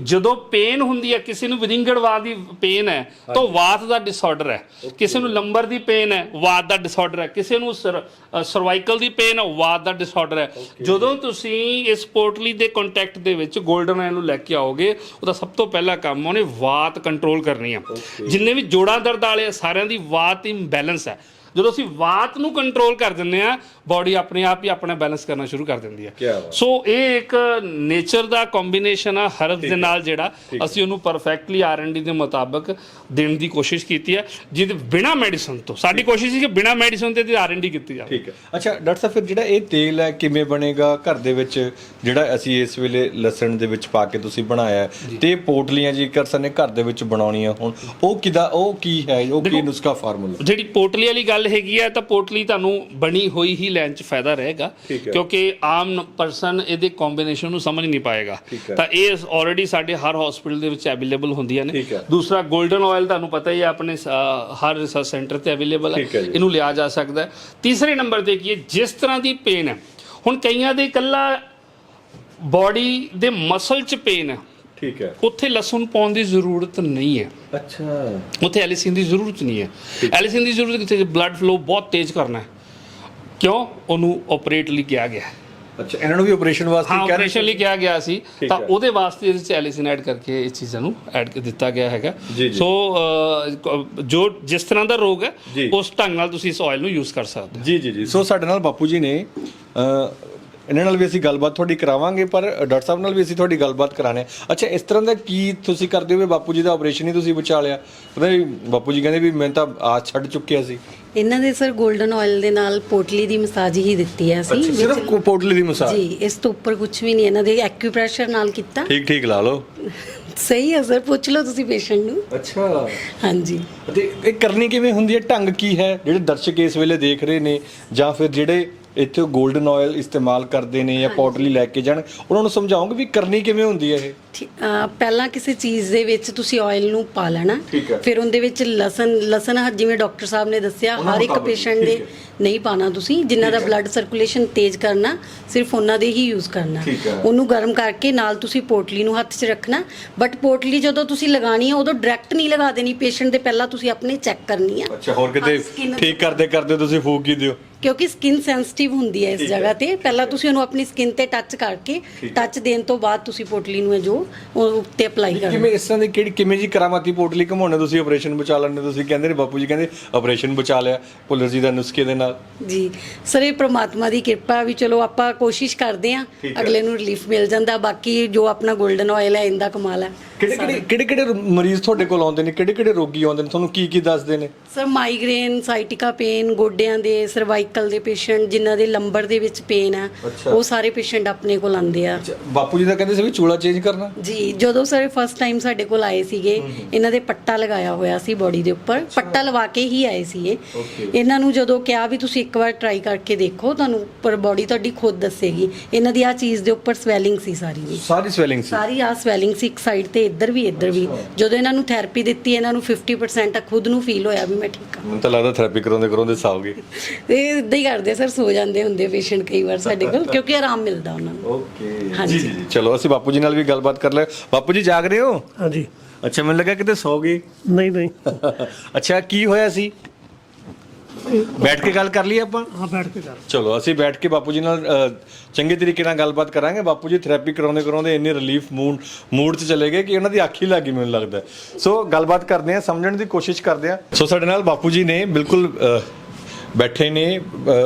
ਜਦੋਂ ਪੇਨ ਹੁੰਦੀ ਹੈ ਕਿਸੇ ਨੂੰ ਵਿਰਿੰਗੜਵਾਦ ਦੀ ਪੇਨ ਹੈ ਤਾਂ ਵਾਤ ਦਾ ਡਿਸਆਰਡਰ ਹੈ। ਕਿਸੇ ਨੂੰ ਲੰਬਰ ਦੀ ਪੇਨ ਹੈ ਵਾਤ ਦਾ ਡਿਸਆਰਡਰ ਹੈ। ਕਿਸੇ ਨੂੰ ਸਰਵਾਈਕਲ ਦੀ ਪੇਨ ਹੈ ਵਾਤ ਦਾ ਡਿਸਆਰਡਰ ਹੈ। ਜਦੋਂ ਤੁਸੀਂ ਇਸ ਪੋਰਟਲੀ ਦੇ ਕੰਟੈਕਟ ਦੇ ਵਿੱਚ 골ਡਨ ਆਇਲ ਨੂੰ ਲੈ ਕੇ ਆਓਗੇ ਉਹਦਾ ਸਭ ਤੋਂ ਪਹਿਲਾ ਕੰਮ ਉਹਨੇ ਵਾਤ ਕੰਟਰੋਲ ਕਰਨੀ ਆ ਜਿੰਨੇ ਵੀ ਜੋੜਾਂ ਦਰਦ ਵਾਲੇ ਸਾਰਿਆਂ ਦੀ ਵਾਤ ਇੰਬੈਲੈਂਸ ਹੈ। ਜਦੋਂ ਅਸੀਂ ਵਾਤ ਨੂੰ ਕੰਟਰੋਲ ਕਰ ਦਿੰਦੇ ਆ ਬਾਡੀ ਆਪਣੇ ਆਪ ਹੀ ਆਪਣਾ ਬੈਲੈਂਸ ਕਰਨਾ ਸ਼ੁਰੂ ਕਰ ਦਿੰਦੀ ਹੈ। ਬਾਤ। ਸੋ ਇਹ ਇੱਕ ਨੇਚਰ ਦਾ ਕੰਬੀਨੇਸ਼ਨ ਆ ਹਰਬ ਦੇ ਨਾਲ ਜਿਹੜਾ ਅਸੀਂ ਉਹਨੂੰ ਪਰਫੈਕਟਲੀ ਆਰਐਨਡੀ ਦੇ ਮੁਤਾਬਕ ਦੇਣ ਦੀ ਕੋਸ਼ਿਸ਼ ਕੀਤੀ ਹੈ ਜਿਹਦੇ ਬਿਨਾ ਮੈਡੀਸਨ ਤੋਂ। ਸਾਡੀ ਕੋਸ਼ਿਸ਼ ਸੀ ਕਿ ਬਿਨਾ ਮੈਡੀਸਨ ਤੇ ਆਰਐਨਡੀ ਕੀਤੀ ਜਾਵੇ। ਠੀਕ ਹੈ। ਅੱਛਾ ਡਾਕਟਰ ਸਾਹਿਬ ਫਿਰ ਜਿਹੜਾ ਇਹ ਤੇਲ ਹੈ ਕਿਵੇਂ ਬਣੇਗਾ? ਘਰ ਦੇ ਵਿੱਚ ਜਿਹੜਾ ਅਸੀਂ ਇਸ ਵੇਲੇ ਲਸਣ ਦੇ ਵਿੱਚ ਪਾ ਕੇ ਤੁਸੀਂ ਬਣਾਇਆ ਤੇ ਪੋਟਲੀਆਂ ਜੇਕਰ ਸਨੇ ਘਰ ਦੇ ਵਿੱਚ ਬਣਾਉਣੀਆਂ ਹੁਣ ਉਹ ਕਿਦਾ ਉਹ ਕੀ ਹੈ? ਉਹ ਕੀ ਨੁਸਖਾ ਫਾਰਮੂਲਾ? ਜਿਹੜੀ ਪੋਟਲੀ ਵਾਲੀ ਗੱਲ ਹੈਗੀ ਆ ਤਾਂ ਪੋਟਲੀ ਤੁਹਾਨੂੰ ਬਣੀ ਹੋਈ ਹੀ ਲੈਣ 'ਚ ਫਾਇਦਾ ਰਹੇਗਾ। ਕਿਉਂਕਿ ਆਮ ਪਰਸਨ ਇਹਦੇ ਕੰਬੀਨੇਸ਼ਨ ਨੂੰ ਸਮਝ ਨਹੀਂ ਪਾਏਗਾ। ਤਾਂ ਇਹ ਆਲਰੇਡੀ ਸਾਡੇ ਹਰ ਹਸਪੀਟਲ ਦੇ ਵਿੱਚ ਅਵੇਲੇਬਲ ਹੁੰਦੀਆਂ ਨੇ। ਦੂਸਰਾ 골ਡਨ ਆਇਲ ਤੁਹਾਨੂੰ ਪਤਾ ਹੀ ਹੈ ਆਪਣੇ ਹਰ ਰਿਸਰਚ ਸੈਂਟਰ ਤੇ ਅਵੇਲੇਬਲ ਹੈ। ਇਹਨੂੰ ਲਿਆ ਜਾ ਸਕਦਾ ਹੈ ਤੀਸਰੇ ਨੰਬਰ ਤੇ ਕੀ ਹੈ ਜਿਸ ਤਰ੍ਹਾਂ ਦੀ ਪੇਨ ਹੈ ਹੁਣ ਕਈਆਂ ਦੇ ਇਕੱਲਾ ਬਾਡੀ ਦੇ ਮਸਲ 'ਚ ਪੇਨ ਹੈ ਠੀਕ ਹੈ। ਉੱਥੇ ਲਸਣ ਪਾਉਣ ਦੀ ਜ਼ਰੂਰਤ ਨਹੀਂ ਹੈ। ਅੱਛਾ। ਉੱਥੇ ਐਲਿਸਿਨ ਦੀ ਜ਼ਰੂਰਤ ਨਹੀਂ ਹੈ। ਐਲਿਸਿਨ ਦੀ ਜ਼ਰੂਰਤ ਕਿੱਥੇ? ਬਲੱਡ ਫਲੋ ਬਹੁਤ ਤੇਜ਼ ਕਰਨਾ ਹੈ। ਕਿਉਂ? ਉਹਨੂੰ ਆਪਰੇਟ ਲਈ ਕਿਹਾ ਗਿਆ। ਅੱਛਾ ਇਹਨਾਂ ਨੂੰ ਵੀ ਆਪਰੇਸ਼ਨ ਵਾਸਤੇ ਕਹਿ ਆਪਰੇਸ਼ਨ ਲਈ ਕਿਹਾ ਗਿਆ ਸੀ। ਤਾਂ। ਉਹਦੇ ਵਾਸਤੇ ਇਹਦੇ ਵਿੱਚ ਐਲਿਸਿਨ ਐਡ ਕਰਕੇ ਇਸ ਚੀਜ਼ਾਂ ਨੂੰ ਐਡ ਕਰ ਦਿੱਤਾ ਗਿਆ ਹੈਗਾ। ਸੋ ਜੋ। ਜਿਸ ਤਰ੍ਹਾਂ ਦਾ ਰੋਗ ਹੈ। ਉਸ ਢੰਗ ਨਾਲ ਤੁਸੀਂ ਇਸ ਆਇਲ ਨੂੰ ਯੂਜ਼ ਕਰ ਸਕਦੇ ਹੋ। ਜੀ ਜੀ ਜੀ। ਸੋ ਸਾਡੇ ਨਾਲ ਬਾਪੂ ਜੀ ਨੇ ਇਹਨਾਂ ਨਾਲ ਵੀ ਅਸੀਂ ਗੱਲਬਾਤ ਤੁਹਾਡੀ ਕਰਾਵਾਂਗੇ ਪਰ ਡਾਕਟਰ ਸਾਹਿਬ ਨਾਲ ਵੀ ਅਸੀਂ ਤੁਹਾਡੀ ਗੱਲਬਾਤ ਕਰਾਣੇ ਅੱਛਾ ਇਸ ਤਰ੍ਹਾਂ ਦਾ ਕੀ ਤੁਸੀਂ ਕਰਦੇ ਹੋ ਵੀ ਬਾਪੂ ਜੀ ਦਾ ਆਪਰੇਸ਼ਨ ਹੀ ਤੁਸੀਂ ਬਚਾ ਲਿਆ? ਪਤਾ ਨਹੀਂ ਬਾਪੂ ਜੀ ਕਹਿੰਦੇ ਵੀ ਮੈਂ ਤਾਂ ਆਸ ਛੱਡ ਚੁੱਕਿਆ ਸੀ। ਇਹਨਾਂ ਦੇ ਸਰ 골ਡਨ ਆਇਲ ਦੇ ਨਾਲ ਪੋਟਲੀ ਦੀ ਮਸਾਜ ਹੀ ਦਿੱਤੀ ਹੈ ਅਸੀਂ ਸਿਰਫ ਕੋ- ਪੋਟਲੀ ਦੀ ਮਸਾਜ ਜੀ ਇਸ ਤੋਂ ਉੱਪਰ ਕੁਝ ਵੀ ਨਹੀਂ ਇਹਨਾਂ ਦੇ ਐਕਿਊਪ੍ਰੈਸ਼ਰ ਨਾਲ ਕੀਤਾ। ਠੀਕ ਠੀਕ ਲਾ ਲਓ। ਸਹੀ ਹੈ ਸਰ ਪੁੱਛ ਲਓ ਤੁਸੀਂ ਪੇਸ਼ੈਂਟ ਨੂੰ। ਅੱਛਾ। ਹਾਂਜੀ। ਤੇ ਇਹ ਕਰਨੀ ਕਿਵੇਂ ਹੁੰਦੀ ਹੈ? ਢੰਗ ਕੀ ਹੈ? ਜਿਹੜੇ ਦਰਸ਼ਕ ਇਸ ਵੇਲੇ ਦੇਖ ਰਹੇ ਨੇ ਜਾਂ ਫਿਰ ਜਿਹੜੇ ਇੱਥੇ 골ਡਨ ਆਇਲ ਇਸਤੇਮਾਲ ਕਰਦੇ ਨੇ ਜਾਂ ਪੋਟਲੀ ਲੈ ਕੇ ਜਾਣ। ਉਹਨਾਂ ਨੂੰ ਸਮਝਾਓਗੇ ਵੀ ਕਰਨੀ ਕਿਵੇਂ ਹੁੰਦੀ ਹੈ ਇਹ? ਅਹ ਪਹਿਲਾਂ ਕਿਸੇ ਚੀਜ਼ ਦੇ ਵਿੱਚ ਤੁਸੀਂ ਆਇਲ ਨੂੰ ਪਾ ਲੈਣਾ। ਠੀਕ ਹੈ। ਫਿਰ ਉਹਦੇ ਵਿੱਚ ਲਸਣ ਲਸਣ ਜਿਵੇਂ ਡਾਕਟਰ ਸਾਹਿਬ ਨੇ ਦੱਸਿਆ ਉਹਨਾਂ ਹਰ ਇੱਕ ਮੁਤਾਬਕ, ਪੇਸ਼ੈਂਟ ਠੀਕ ਦੇ ਹੈ। ਨਹੀਂ ਪਾਣਾ ਤੁਸੀਂ। ਜਿਨ੍ਹਾਂ ਦਾ ਬਲੱਡ ਸਰਕੂਲੇਸ਼ਨ ਤੇਜ਼ ਕਰਨਾ ਸਿਰਫ ਉਹਨਾਂ ਦੇ ਹੀ ਯੂਜ਼ ਕਰਨਾ। ਠੀਕ ਹੈ। ਉਹਨੂੰ ਗਰਮ ਕਰਕੇ ਨਾਲ ਤੁਸੀਂ ਪੋਟਲੀ ਨੂੰ ਹੱਥ 'ਚ ਰੱਖਣਾ। ਬਟ ਪੋਟਲੀ ਜਦੋਂ ਤੁਸੀਂ ਲਗਾਣੀ ਹੈ ਉਦੋਂ ਡਾਇਰੈਕਟ ਨਹੀਂ ਲਗਾ ਦੇਣੀ। ਪੇਸ਼ੈਂਟ ਦੇ ਪਹਿਲਾਂ ਤੁਸੀਂ ਆਪਣੇ ਚੈੱਕ ਕਰਨੀ ਆ ਅੱਛਾ ਹੋਰ ਕਿਤੇ ਹਾਂ, skin- ਠੀਕ ਕਰਦੇ ਕਰਦੇ ਤੁਸੀਂ ਫੂਕ ਹੀ ਦਿਓ। ਕਿਉਂਕਿ ਸਕਿਨ ਸੈਂਸਿਟਿਵ ਹੁੰਦੀ ਹੈ ਇਸ। ਜਗ੍ਹਾ ਤੇ। ਪਹਿਲਾਂ ਤੁਸੀਂ ਉਹਨੂੰ ਆਪਣੀ ਸਕਿਨ ਤੇ ਟੱਚ ਕਰਕੇ ਟੱਚ ਦੇਣ ਤੋਂ ਬਾਅਦ ਤੁਸੀਂ ਪੋਟਲੀ ਨੂੰ ਹੈ ਜੋ ਉਹ ਉੱਤੇ ਅਪਲਾਈ ਕਰਨਾ। ਕਿਵੇਂ ਇਸ ਤਰ੍ਹਾਂ ਦੀ ਕਿਹੜੀ ਕਿਵੇਂ ਜੀ ਕਰਾਮਾਤੀ ਪੋਟਲੀ ਘਮਾਉਣੇ? ਤੁਸੀਂ ਆਪਰੇਸ਼ਨ ਬਚਾ ਲੈਣੇ ਤੁਸੀਂ ਕਹਿੰਦੇ ਨੇ ਬਾਪੂ ਜੀ ਕਹਿੰਦੇ ਆਪਰੇਸ਼ਨ ਬਚਾ ਲਿਆ ਭੁੱਲਰ ਜੀ ਦਾ ਨੁਸਖੇ ਦੇ ਨਾਲ। ਜੀ। ਸਰ ਇਹ ਪ੍ਰਮਾਤਮਾ ਦੀ ਕਿਰਪਾ ਵੀ ਚਲੋ ਆਪਾਂ ਕੋਸ਼ਿਸ਼ ਕਰਦੇ ਆਂ। ਅਗਲੇ ਨੂੰ ਰਿਲੀਫ ਮਿਲ ਜਾਂਦਾ। ਬਾਕੀ ਜੋ ਆਪਣਾ 골ਡਨ ਆਇਲ ਹੈ ਇਹਦਾ ਕਮਾਲ ਹੈ। ਕਿਹੜੇ ਕਿਹੜੇ ਕਿਹੜੇ ਕਿਹੜੇ ਮਰੀਜ਼ ਤੁਹਾਡੇ ਕੋਲ ਆਉਂਦੇ ਨੇ? ਕਿਹੜੇ ਕਿਹੜੇ ਰੋਗੀ ਆਉਂਦੇ ਨੇ? ਤੁਹਾਨੂੰ ਕੀ ਕੀ ਦੱਸਦੇ ਨੇ? ਸਰ ਮਾਈਗ੍ਰੇਨ ਸਾਈਟਿਕਾ ਪੇਨ ਗੋਡਿਆਂ ਦੇ ਸਰਵਾਈਕਲ ਦੇ ਪੇਸ਼ੈਂਟ ਜਿਨ੍ਹਾਂ ਦੇ ਲੰਬਰ ਦੇ ਵਿੱਚ ਪੇਨ ਅੱਛਾ। ਉਹ ਸਾਰੇ ਪੇਸ਼ੈਂਟ ਆਪਣੇ ਕੋਲ ਆਉਂਦੇ ਆ। ਬਾਪੂ ਜੀ ਦਾ ਕਹਿੰਦੇ ਸੀ ਵੀ ਚੂਲਾ ਚੇਂਜ ਕਰਨਾ? ਜੀ ਜਦੋਂ ਸਰ ਫਸਟ ਟਾਈਮ ਸਾਡੇ ਕੋਲ ਆਏ ਸੀਗੇ ਇਹਨਾਂ ਦੇ ਪੱਟਾ ਲਗਾਇਆ ਹੋਇਆ ਸੀ ਬੋਡੀ ਦੇ ਉੱਪਰ। ਪੱਟਾ ਲਵਾ ਕੇ ਹੀ ਆਏ ਸੀ ਇਹ Okay. ਇਹਨਾਂ ਨੂੰ ਜਦੋਂ ਕਿਹਾ ਵੀ ਤੁਸੀਂ ਇੱਕ ਵਾਰ ਟਰਾਈ ਕਰਕੇ ਦੇਖੋ ਤੁਹਾਨੂੰ ਉੱਪਰ ਬੋਡੀ ਤੁਹਾਡੀ ਖੁਦ ਦੱਸੇਗੀ। ਇਹਨਾਂ ਦੀ ਆ ਚੀਜ਼ ਦੇ ਉੱਪਰ ਸਵੈਲਿੰਗ ਸੀ ਸਾਰੀ ਜੀ ਸਾਰੀ ਸਵੈਲਿੰਗ ਸੀ। ਸਾਰੀ ਆ ਸਵੈਲਿੰਗ ਸੀ ਇੱਕ ਸਾਈਡ ਤੇ ਇੱਧਰ ਵੀ ਇੱਧਰ ਵੀ। ਜਦੋਂ ਇਹਨਾਂ ਨੂੰ ਥੈਰੇਪੀ ਦਿੱਤੀ ਇਹਨਾਂ ਨੂੰ 50% ਖੁਦ ਨੂੰ ਫੀਲ ਹੋਇਆ ਵੀ ਮੈਂ ਠੀਕ ਮੈਨੂੰ ਤਾਂ ਲੱਗਦਾ ਥੈਰੇਪੀ ਕਰਾਉਂਦੇ ਕਰਾਉਂਦੇ ਸਾਓਗੇ ਹਾਂ ਇਹ ਇਦਾਂ ਹੀ ਕਰਦੇ ਸਰ ਸੋ ਜਾਂਦੇ ਹੁੰਦੇ ਪੇਸ਼ੈਂਟ ਕਈ ਵਾਰ ਸਾਡੇ ਕੋਲ ਕਿਉਂਕਿ ਆਰਾਮ ਮਿਲਦਾ ਉਹਨਾਂ ਨੂੰ। ਓਕੇ ਜੀ ਜੀ ਚਲੋ ਅਸੀਂ ਬਾਪੂ ਜੀ ਨਾਲ ਵੀ ਗੱਲਬਾਤ ਕਰ ਲੈ ਬਾਪੂ ਜੀ ਜਾਗ ਰਹੇ ਹੋ? ਹਾਂਜੀ। ਅੱਛਾ ਮੈਨੂੰ ਲੱਗਾ ਕਿਤੇ ਸੌ ਗਏ। ਨਹੀਂ ਨਹੀਂ। ਅੱਛਾ ਕੀ ਹੋਇਆ ਸੀ? ਬੈਠ ਕੇ ਗੱਲ ਕਰ ਲਈ ਆਪਾਂ? ਹਾਂ ਬੈਠ ਕੇ ਕਰ ਚਲੋ ਅਸੀਂ ਬੈਠ ਕੇ ਬਾਪੂ ਜੀ ਨਾਲ ਅ, ਚੰਗੇ ਤਰੀਕੇ ਨਾਲ ਗੱਲਬਾਤ ਕਰਾਂਗੇ। ਬਾਪੂ ਜੀ ਥੈਰੇਪੀ ਕਰਾਉਂਦੇ ਕਰਾਉਂਦੇ ਇੰਨੇ ਰਿਲੀਫ ਮੂਡ ਮੂਡ 'ਚ ਚਲੇ ਗਏ ਕਿ ਉਹਨਾਂ ਦੀ ਅੱਖ ਹੀ ਲੱਗੀ ਮੈਨੂੰ ਲੱਗਦਾ। ਸੋ ਗੱਲਬਾਤ ਕਰਦੇ ਆ ਸਮਝਣ ਦੀ ਕੋਸ਼ਿਸ਼ ਕਰਦੇ ਆ ਸੋ ਸਾਡੇ ਨਾਲ ਬਾਪੂ ਜੀ ਨੇ ਬਿਲਕੁਲ ਅ, ਬੈਠੇ ਨੇ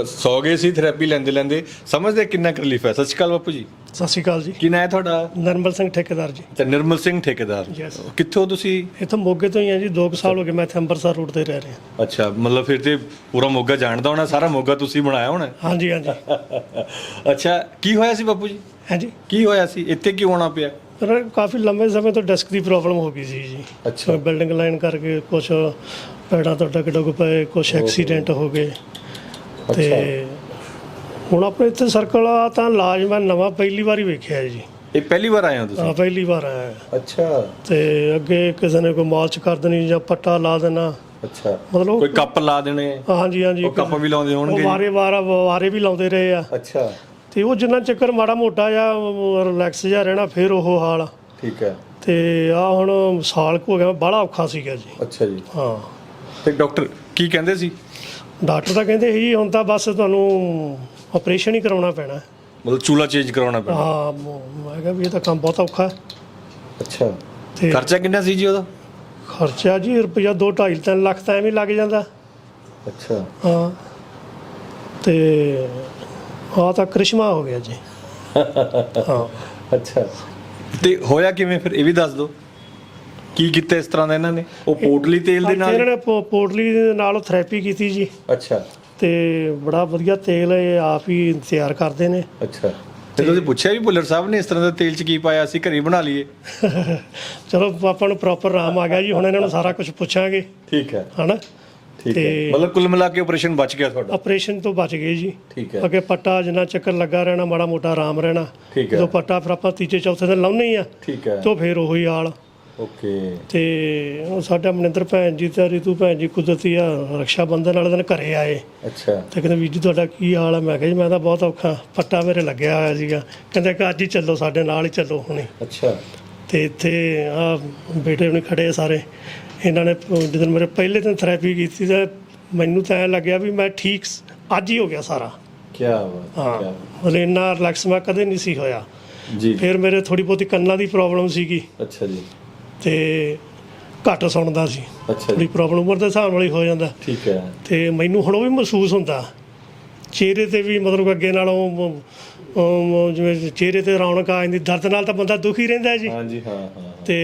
ਸੌ ਗਏ ਸੀ ਥੈਰੇਪੀ ਲੈਂਦੇ ਲੈਂਦੇ। ਸਮਝਦੇ ਕਿੰਨਾ ਰਿਲੀਫ ਹੈ? ਸਤਿ ਸ਼੍ਰੀ ਅਕਾਲ ਬਾਪੂ ਜੀ। ਸਤਿ ਸ਼੍ਰੀ ਅਕਾਲ ਜੀ। ਕੀ ਨਾਂ ਹੈ ਤੁਹਾਡਾ? ਨਰਮਲ ਸਿੰਘ ਠੇਕੇਦਾਰ ਜੀ। ਤੇ ਨਿਰਮਲ ਸਿੰਘ ਠੇਕੇਦਾਰ। Yes. ਕਿੱਥੋਂ ਤੁਸੀਂ? ਇੱਥੋਂ ਮੋਗੇ ਤੋਂ ਹੀ ਆ ਜੀ 2 ਸਾਲ ਹੋ ਗਏ ਮੈਂ ਇੱਥੇ ਅੰਮ੍ਰਿਤਸਰ ਰੋਡ ਤੇ ਰਹਿ ਰਿਹਾ। ਅੱਛਾ ਮਤਲਬ ਫਿਰ ਤੇ ਪੂਰਾ ਮੋਗਾ ਜਾਣਦਾ ਹੋਣਾ ਸਾਰਾ ਮੋਗਾ ਤੁਸੀਂ ਬਣਾਇਆ ਹੋਣਾ? ਹਾਂਜੀ ਹਾਂਜੀ। ਅੱਛਾ ਕੀ ਹੋਇਆ ਸੀ ਬਾਪੂ ਜੀ? ਹਾਂਜੀ ਕੀ ਹੋਇਆ ਸੀ? ਇੱਥੇ ਕਿਉਂ ਆਉਣਾ ਪਿਆ? ਕਾਫੀ ਲੰਬੇ ਸਮੇਂ ਤੋਂ ਡਿਸਕ ਦੀ ਪ੍ਰੋਬਲਮ ਹੋ ਗਈ ਸੀ ਜੀ। ਅੱਛਾ। ਬਿਲਡਿੰਗ ਲਾਈਨ ਕਰਕੇ ਕੁਝ ਪੈੜਾਂ ਤੋਂ ਡਗ ਡੁੱਗ ਪਏ ਕੁਝ ਐਕਸੀਡੈਂਟ ਹੋ ਗਏ। ਤੇ ਹੁਣ ਆਪਣੇ ਇੱਥੇ ਸਰਕਲ ਆ ਤਾਂ ਇਲਾਜ ਮੈਂ ਨਵਾਂ ਪਹਿਲੀ ਵਾਰੀ ਵੇਖਿਆ ਜੀ। ਇਹ ਪਹਿਲੀ ਵਾਰ ਆਏ ਹੋ ਤੁਸੀਂ? ਆ ਪਹਿਲੀ ਵਾਰ ਆਇਆ ਅੱਛਾ। ਤੇ ਅੱਗੇ ਕਿਸੇ ਨੇ ਕੋਈ ਮਾਲਚ ਕਰ ਦੇਣੀ ਜਾਂ ਪੱਟਾ ਲਾ ਦੇਣਾ। ਅੱਛਾ। ਮਤਲਬ ਕੋਈ ਕੱਪ ਲਾ ਦੇਣੇ? ਹਾਂਜੀ ਹਾਂਜੀ। ਉਹ ਕੱਪ ਵੀ ਲਾਉਂਦੇ ਉਹ ਹੋਣਗੇ ਵਾਰੇ ਵਾਰ ਵਾਰੇ ਵੀ ਲਾਉਂਦੇ ਰਹੇ ਆ। ਅੱਛਾ। ਤੇ ਉਹ ਜਿੰਨਾ ਚੱਕਰ ਮਾੜਾ ਮੋਟਾ ਜਾਂ ਰਿਲੈਕਸ ਜਿਹਾ ਰਹਿਣਾ ਫਿਰ ਉਹ ਹਾਲ ਠੀਕ ਹੈ। ਤੇ ਆ ਹੁਣ ਸਾਲ ਕੁ ਹੋ ਗਿਆ ਬੜਾ ਔਖਾ ਸੀਗਾ ਜੀ। ਅੱਛਾ ਜੀ। ਹਾਂ। ਤੇ ਡਾਕਟਰ ਕੀ ਕਹਿੰਦੇ ਸੀ? ਡਾਕਟਰ ਤਾਂ ਕਹਿੰਦੇ ਸੀ ਹੁਣ ਤਾਂ ਬਸ ਤੁਹਾਨੂੰ ਆਪਰੇਸ਼ਨ ਹੀ ਕਰਾਉਣਾ ਪੈਣਾ। ਮਤਲਬ ਚੂਲਾ ਚੇਂਜ ਕਰਾਉਣਾ ਪੈਣਾ। ਹਾਂ ਮ- ਮੈਂ ਕਿਹਾ ਵੀ ਇਹ ਤਾਂ ਕੰਮ ਬਹੁਤ ਔਖਾ। ਹੈ। ਅੱਛਾ। ਤੇ ਖਰਚਾ ਕਿੰਨਾ ਸੀ ਜੀ ਉਹਦਾ? ਖਰਚਾ ਜੀ ਰੁਪਈਆ 2 2.5 3 ਲੱਖ ਤਾਂ ਐਵੇਂ ਹੀ ਲੱਗ ਜਾਂਦਾ। ਅੱਛਾ। ਹਾਂ। ਤੇ ਆ ਤਾਂ ਕ੍ਰਿਸ਼ਮਾ ਹੋ ਗਿਆ ਜੀ। ਹਾਂ। ਅੱਛਾ। ਤੇ ਹੋਇਆ ਕਿਵੇਂ? ਫਿਰ ਇਹ ਵੀ ਦੱਸ ਦਿਓ। ਕੀ ਕੀਤਾ ਇਸ ਤਰ੍ਹਾਂ ਦਾ ਇਹਨਾਂ ਨੇ? ਉਹ ਪੋਟਲੀ ਤੇਲ ਦੇ ਅੱਜ ਇਹਨਾਂ ਨਾਲ ਨੇ ਪੋ- ਪੋਟਲੀ ਦੇ ਨਾਲ ਥੈਰੇਪੀ ਕੀਤੀ ਜੀ। ਅੱਛਾ। ਤੇ ਬੜਾ ਵਧੀਆ ਤੇਲ ਇਹ ਆਪ ਹੀ ਤਿਆਰ ਕਰਦੇ ਨੇ। ਅੱਛਾ। ਤੇ ਤੁਸੀਂ ਪੁੱਛਿਆ ਵੀ ਭੁੱਲਰ ਸਾਹਿਬ ਨੇ ਇਸ ਤਰ੍ਹਾਂ ਦਾ ਤੇਲ ਚ ਕੀ ਪਾਇਆ? ਅਸੀਂ ਘਰੇ ਬਣਾ ਲਈਏ। ਚਲੋ ਆਪਾਂ ਨੂੰ ਪ੍ਰੋਪਰ ਆਰਾਮ ਆ ਗਿਆ ਜੀ। ਹੁਣ ਇਹਨਾਂ ਨੂੰ ਸਾਰਾ ਕੁਝ ਪੁੱਛਾਂਗੇ। ਠੀਕ ਹੈ। ਹਨਾ? ਠੀਕ ਹੈ। ਮਤਲਬ ਕੁੱਲ ਮਿਲਾ ਕੇ ਆਪਰੇਸ਼ਨ ਬਚ ਗਿਆ ਤੁਹਾਡਾ? ਆਪਰੇਸ਼ਨ ਤੋਂ ਬਚ ਗਏ ਜੀ। ਠੀਕ ਹੈ। ਅੱਗੇ ਪੱਟਾ ਜਿੰਨਾ ਚੱਕਰ ਲੱਗਾ ਰਹਿਣਾ ਮਾੜਾ ਮੋਟਾ ਆਰਾਮ ਰਹਿਣਾ। ਠੀਕ ਹੈ। ਜਦੋਂ ਪੱਟਾ ਫਿਰ ਆਪਾਂ ਤੀਜੇ ਚੌਥੇ ਦਿਨ ਲਾਉਣੇ ਹੀ ਆ। ਠੀਕ ਹੈ। ਤੋਂ ਫਿਰ ਉਹੀ ਹਾਲ। ਓਕੇ। ਤੇ ਉਹ ਸਾਡਾ ਮਨਿੰਦਰ ਭੈਣ ਜੀ ਤੇ ਰਿਤੂ ਭੈਣ ਜੀ ਕੁਦਰਤੀ ਆ ਰਕਸ਼ਾ ਬੰਧਨ ਵਾਲੇ ਦਿਨ ਘਰੇ ਆਏ। ਅੱਛਾ। ਤੇ ਕਹਿੰਦੇ ਵੀਰ ਜੀ ਤੁਹਾਡਾ ਕੀ ਹਾਲ ਆ? ਮੈਂ ਕਿਹਾ ਜੀ ਮੈਂ ਤਾਂ ਬਹੁਤ ਔਖਾ। ਪੱਟਾ ਮੇਰੇ ਲੱਗਿਆ ਹੋਇਆ ਸੀਗਾ। ਕਹਿੰਦੇ ਕਿ ਅੱਜ ਹੀ ਚੱਲੋ ਸਾਡੇ ਨਾਲ ਹੀ ਚੱਲੋ ਹੁਣੇ। ਅੱਛਾ। ਤੇ ਇੱਥੇ ਆ ਬੇਟੇ ਹੁਣੇ ਖੜੇ ਆ ਸਾਰੇ। ਇਹਨਾਂ ਨੇ ਜਦੋਂ ਮੇਰੇ ਪਹਿਲੇ ਦਿਨ ਥੈਰੇਪੀ ਕੀਤੀ ਤਾਂ ਮੈਨੂੰ ਤਾਂ ਐਂ ਲੱਗਿਆ ਵੀ ਮੈਂ ਠੀਕ ਸ- ਅੱਜ ਹੀ ਹੋ ਗਿਆ ਸਾਰਾ। ਕੀ ਬਾਤ ਹਾਂ ਕਿਆ ਮਤਲਬ ਇੰਨਾ ਰਿਲੈਕਸ ਮੈਂ ਕਦੇ ਨਹੀਂ ਸੀ ਹੋਇਆ। ਜੀ। ਫਿਰ ਮੇਰੇ ਥੋੜੀ ਬਹੁਤੀ ਕੰਨਾਂ ਦੀ ਪ੍ਰੋਬਲਮ ਸੀਗੀ। ਅੱਛਾ ਜੀ। ਤੇ ਘੱਟ ਸੁਣਦਾ ਸੀ। ਅੱਛਾ ਥੋੜੀ ਜੀ ਪ੍ਰੋਬਲਮ ਉਮਰ ਦੇ ਹਿਸਾਬ ਨਾਲ ਹੀ ਹੋ ਜਾਂਦਾ। ਠੀਕ ਹੈ। ਤੇ ਮੈਨੂੰ ਹੁਣ ਉਹ ਵੀ ਮਹਿਸੂਸ ਹੁੰਦਾ। ਚਿਹਰੇ ਤੇ ਵੀ ਮਤਲਬ ਅੱਗੇ ਨਾਲੋਂ ਅਮ ਜਿਵੇਂ ਚਿਹਰੇ ਤੇ ਰੌਣਕ ਆ ਜਾਂਦੀ ਦਰਦ ਨਾਲ ਤਾਂ ਬੰਦਾ ਦੁਖੀ ਰਹਿੰਦਾ ਜੀ। ਹਾਂਜੀ ਹਾਂ ਹਾਂ। ਤੇ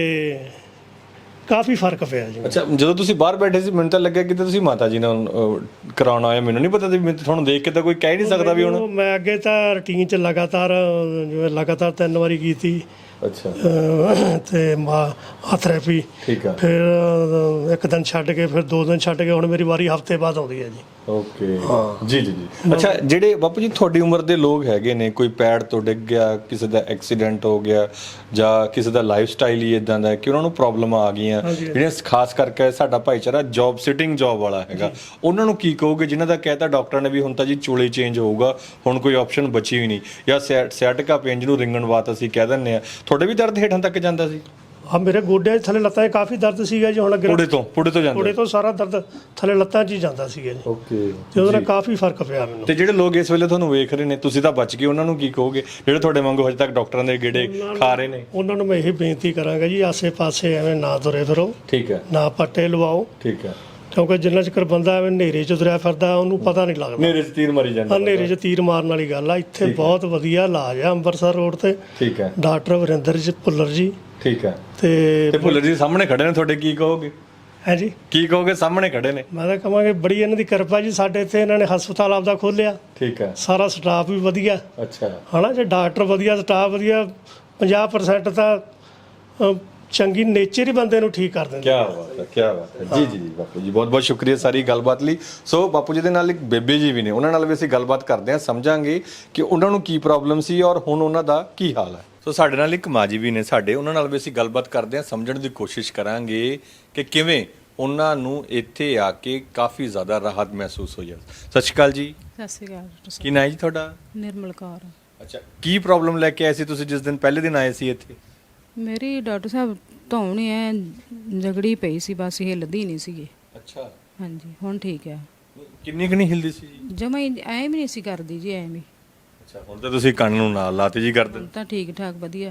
ਕਾਫੀ ਫ਼ਰਕ ਪਿਆ ਜੀ। ਅੱਛਾ ਜਦੋਂ ਤੁਸੀਂ ਬਾਹਰ ਬੈਠੇ ਸੀ ਮੈਨੂੰ ਤਾਂ ਲੱਗਿਆ ਕਿ ਤੁਸੀਂ ਮਾਤਾ ਜੀ ਨਾਲ ਅਹ, ਕਰਾਉਣ ਆਏ ਮੈਨੂੰ ਨਹੀਂ ਪਤਾ ਸੀ ਮੈਂ ਤੁਹਾਨੂੰ ਦੇਖ ਕੇ ਤਾਂ ਕੋਈ ਕਹਿ ਹੀ ਨਹੀਂ ਸਕਦਾ ਵੀ ਹੁਣ। ਮੈਂ ਅੱਗੇ ਤਾਂ ਰੁਟੀਨ ਚ ਲਗਾਤਾਰ ਜਿਵੇਂ ਲਗਾਤਾਰ ਤਿੰਨ ਵਾਰੀ ਕੀਤੀ। ਅੱਛਾ। ਅਹ, ਤੇ ਮਾ ਥੈਰੇਪੀ ਠੀਕ ਹੈ ਫਿਰ ਅਹ, ਇੱਕ ਦਿਨ ਛੱਡ ਕੇ ਫਿਰ ਦੋ ਦਿਨ ਛੱਡ ਕੇ ਹੁਣ ਮੇਰੀ ਵਾਰੀ ਹਫ਼ਤੇ ਬਾਅਦ ਆਉਂਦੀ ਹੈ ਜੀ। ਓਕੇ। ਜੀ ਜੀ ਜੀ। ਅੱਛਾ ਜਿਹੜੇ ਬਾਪੂ ਜੀ ਤੁਹਾਡੀ ਉਮਰ ਦੇ ਲੋਕ ਹੈਗੇ ਨੇ ਕੋਈ ਪੈਰ ਤੋਂ ਡਿੱਗ ਗਿਆ ਕਿਸੇ ਦਾ ਐਕਸੀਡੈਂਟ ਹੋ ਗਿਆ ਜਾਂ ਕਿਸੇ ਦਾ ਲਾਈਫ ਸਟਾਈਲ ਹੀ ਇਦਾਂ ਦਾ ਹੈ ਕਿ ਉਹਨਾਂ ਨੂੰ ਪ੍ਰੋਬਲਮ ਆ ਗਈਆਂ। ਜਿਹੜੀਆਂ ਖਾਸ ਕਰਕੇ ਸਾਡਾ ਭਾਈਚਾਰਾ ਜੌਬ ਸਿਟਿੰਗ ਜੌਬ ਵਾਲਾ ਹੈਗਾ। ਉਹਨਾਂ ਨੂੰ ਕੀ ਕਹੋਗੇ? ਜਿਨ੍ਹਾਂ ਦਾ ਕਹਿਤਾ ਡਾਕਟਰ ਨੇ ਵੀ ਹੁਣ ਤਾਂ ਜੀ ਚੂਲੇ ਚੇਂਜ ਹੋਊਗਾ ਹੁਣ ਕੋਈ ਆਪਸ਼ਨ ਬਚੀ ਵੀ ਨਹੀਂ। ਜਾਂ ਸਿਆਟਿਕਾ ਪੇਨ ਜਿਹਨੂੰ ਰਿੰਗਣ ਵਾਤ ਅਸੀਂ ਕਹਿ ਦਿੰਦੇ ਆ ਤੁਹਾਡੇ ਵੀ ਦਰਦ ਹੇਠਾਂ ਤੱਕ ਜਾਂਦਾ ਸੀ? ਆ ਮੇਰੇ ਗੋਡਿਆਂ 'ਚ ਥੱਲੇ ਲੱਤਾਂ 'ਚ ਕਾਫੀ ਦਰਦ ਸੀਗਾ ਜੀ ਹੁਣ ਅੱਗੇ ਪੁੜੇ ਤੋਂ ਪੁੜੇ ਤੋਂ ਜਾਂਦਾ ਗੋਡੇ ਤੋਂ ਸਾਰਾ ਦਰਦ ਥੱਲੇ ਲੱਤਾਂ 'ਚ ਹੀ ਜਾਂਦਾ ਸੀਗਾ ਜੀ। ਓਕੇ। ਤੇ ਉਹਦੇ ਨਾਲ ਕਾਫੀ ਫ਼ਰਕ ਪਿਆ ਮੈਨੂੰ। ਤੇ ਜਿਹੜੇ ਲੋਕ ਇਸ ਵੇਲੇ ਤੁਹਾਨੂੰ ਵੇਖ ਰਹੇ ਨੇ ਤੁਸੀਂ ਤਾਂ ਬਚ ਗਏ ਉਹਨਾਂ ਨੂੰ ਕੀ ਕਹੋਗੇ? ਜਿਹੜੇ ਤੁਹਾਡੇ ਵਾਂਗੂ ਹਜੇ ਤੱਕ ਡਾਕਟਰਾਂ ਦੇ ਗੇੜੇ ਖਾ ਰਹੇ ਨੇ? ਉਹਨਾਂ ਨੂੰ ਮੈਂ ਇਹ ਬੇਨਤੀ ਕਰਾਂਗਾ ਜੀ ਆਸੇ-ਪਾਸੇ ਐਵੇਂ ਨਾ ਤੁਰੇ ਫਿਰੋ। ਠੀਕ ਹੈ। ਨਾ ਪੱਟੇ ਲਵਾਓ। ਠੀਕ ਹੈ। ਕਿਉਂਕਿ ਜਿੰਨਾ ਚਿਰ ਬੰਦਾ ਐਵੇਂ ਹਨੇਰੇ 'ਚ ਤੁਰਿਆ ਫਿਰਦਾ ਉਹਨੂੰ ਪਤਾ ਨਹੀਂ ਲੱਗਦਾ। ਮੇਰੇ ਚ ਤੀਰ ਮਾਰੀ ਜਾਂਦਾ ਹਨੇਰੇ 'ਚ ਤੀਰ ਮਾਰਨ ਵਾਲੀ ਗੱਲ ਆ। ਇੱਥੇ ਬਹੁਤ ਵਧੀਆ ਇਲਾਜ ਆ ਅੰਮ੍ਰਿਤਸਰ ਰੋਡ ਤੇ। ਠੀਕ ਹੈ। ਡਾਕਟਰ ਵਰਿੰਦਰ ਜੀ ਭੁੱਲਰ ਜੀ। ਠੀਕ ਹੈ। ਤੇ ਤੇ ਭੁੱਲਰ ਜੀ ਸਾਹਮਣੇ ਖੜੇ ਨੇ ਤੁਹਾਡੇ ਕੀ ਕਹੋਗੇ? ਹੈ ਜੀ? ਕੀ ਕਹੋਗੇ? ਸਾਹਮਣੇ ਖੜੇ ਨੇ। ਮੈਂ ਤਾਂ ਕਹਾਂਗੇ ਬੜੀ ਇਹਨਾਂ ਦੀ ਕਿਰਪਾ ਜੀ ਸਾਡੇ ਇੱਥੇ ਇਹਨਾਂ ਨੇ ਹਸਪਤਾਲ ਆਪਦਾ ਖੋਲਿਆ ਠੀਕ ਹੈ। ਸਾਰਾ ਸਟਾਫ ਵੀ ਵਧੀਆ। ਅੱਛਾ। ਹਨਾ ਜੇ ਡਾਕਟਰ ਵਧੀਆ ਸਟਾਫ ਵਧੀਆ 50% ਤਾਂ ਚੰਗੀ ਨੇਚਰ ਹੀ ਬੰਦੇ ਨੂੰ ਠੀਕ ਕਰ ਦਿੰਦੇ ਕੀ ਬਾਤ ਹੈ ਕੀ ਬਾਤ ਹੈ। ਜੀ ਜੀ ਜੀ ਬਾਪੂ ਜੀ ਬਹੁਤ ਬਹੁਤ ਸ਼ੁਕਰੀਆ ਸਾਰੀ ਗੱਲਬਾਤ ਲਈ। ਸੋ ਬਾਪੂ ਜੀ ਦੇ ਨਾਲ ਇੱਕ ਬੇਬੇ ਜੀ ਵੀ ਨੇ ਉਹਨਾਂ ਨਾਲ ਵੀ ਅਸੀਂ ਗੱਲਬਾਤ ਕਰਦੇ ਹਾਂ ਸਮਝਾਂਗੇ ਕਿ ਉਹਨਾਂ ਨੂੰ ਕੀ ਪ੍ਰੋਬਲਮ ਸੀ ਔਰ ਹੁਣ ਉਹਨਾਂ ਦਾ ਕੀ ਹਾਲ ਹੈ। ਸੋ ਸਾਡੇ ਨਾਲ ਇੱਕ ਮਾਂ ਜੀ ਵੀ ਨੇ ਸਾਡੇ ਉਹਨਾਂ ਨਾਲ ਵੀ ਅਸੀਂ ਗੱਲਬਾਤ ਕਰਦੇ ਹਾਂ ਸਮਝਣ ਦੀ ਕੋਸ਼ਿਸ਼ ਕਰਾਂਗੇ ਕਿ ਕਿਵੇਂ ਉਹਨਾਂ ਨੂੰ ਇੱਥੇ ਆ ਕੇ ਕਾਫੀ ਜ਼ਿਆਦਾ ਰਾਹਤ ਮਹਿਸੂਸ ਹੋਈ ਹੈ। ਸਤਿ ਸ਼੍ਰੀ ਅਕਾਲ ਜੀ। ਸਤਿ ਸ਼੍ਰੀ ਅਕਾਲ ਡਾਕਟਰ ਸਾਹਿਬ ਕੀ ਨਾਂ ਹੈ ਜੀ ਤੁਹਾਡਾ? ਨਿਰਮਲ ਕੌਰ। ਅੱਛਾ ਕੀ ਪ੍ਰੋਬਲਮ ਲੈ ਕੇ ਆਏ ਸੀ ਤੁਸੀਂ ਜਿਸ ਦਿਨ ਪਹਿਲੇ ਦਿਨ ਆਏ ਸੀ ਇੱਥੇ? ਮੇਰੀ ਡਾਕਟਰ ਸਾਹਿਬ ਧੌਣੀ ਐ ਜਗੜੀ ਪਈ ਸੀ ਬਸ ਹਿੱਲਦੀ ਨਹੀਂ ਸੀਗੀ। ਅੱਛਾ। ਹਾਂਜੀ ਹੁਣ ਠੀਕ ਹੈ ਕਿੰਨੀ ਕਿੰਨੀ ਹਿਲਦੀ ਸੀ? ਜੀ ਜਮਾ ਹੀ ਐਂ ਵੀ ਨਹੀਂ ਸੀ ਕਰਦੀ ਜੀ ਐਂ ਵੀ। ਅੱਛਾ ਹੁਣ ਤਾਂ ਤੁਸੀਂ ਕੰਨ ਨੂੰ ਨਾਲ ਲਾਤੇ ਜੀ ਕਰਦੇ ਹੁਣ ਤਾਂ ਠੀਕ ਠਾਕ ਵਧੀਆ।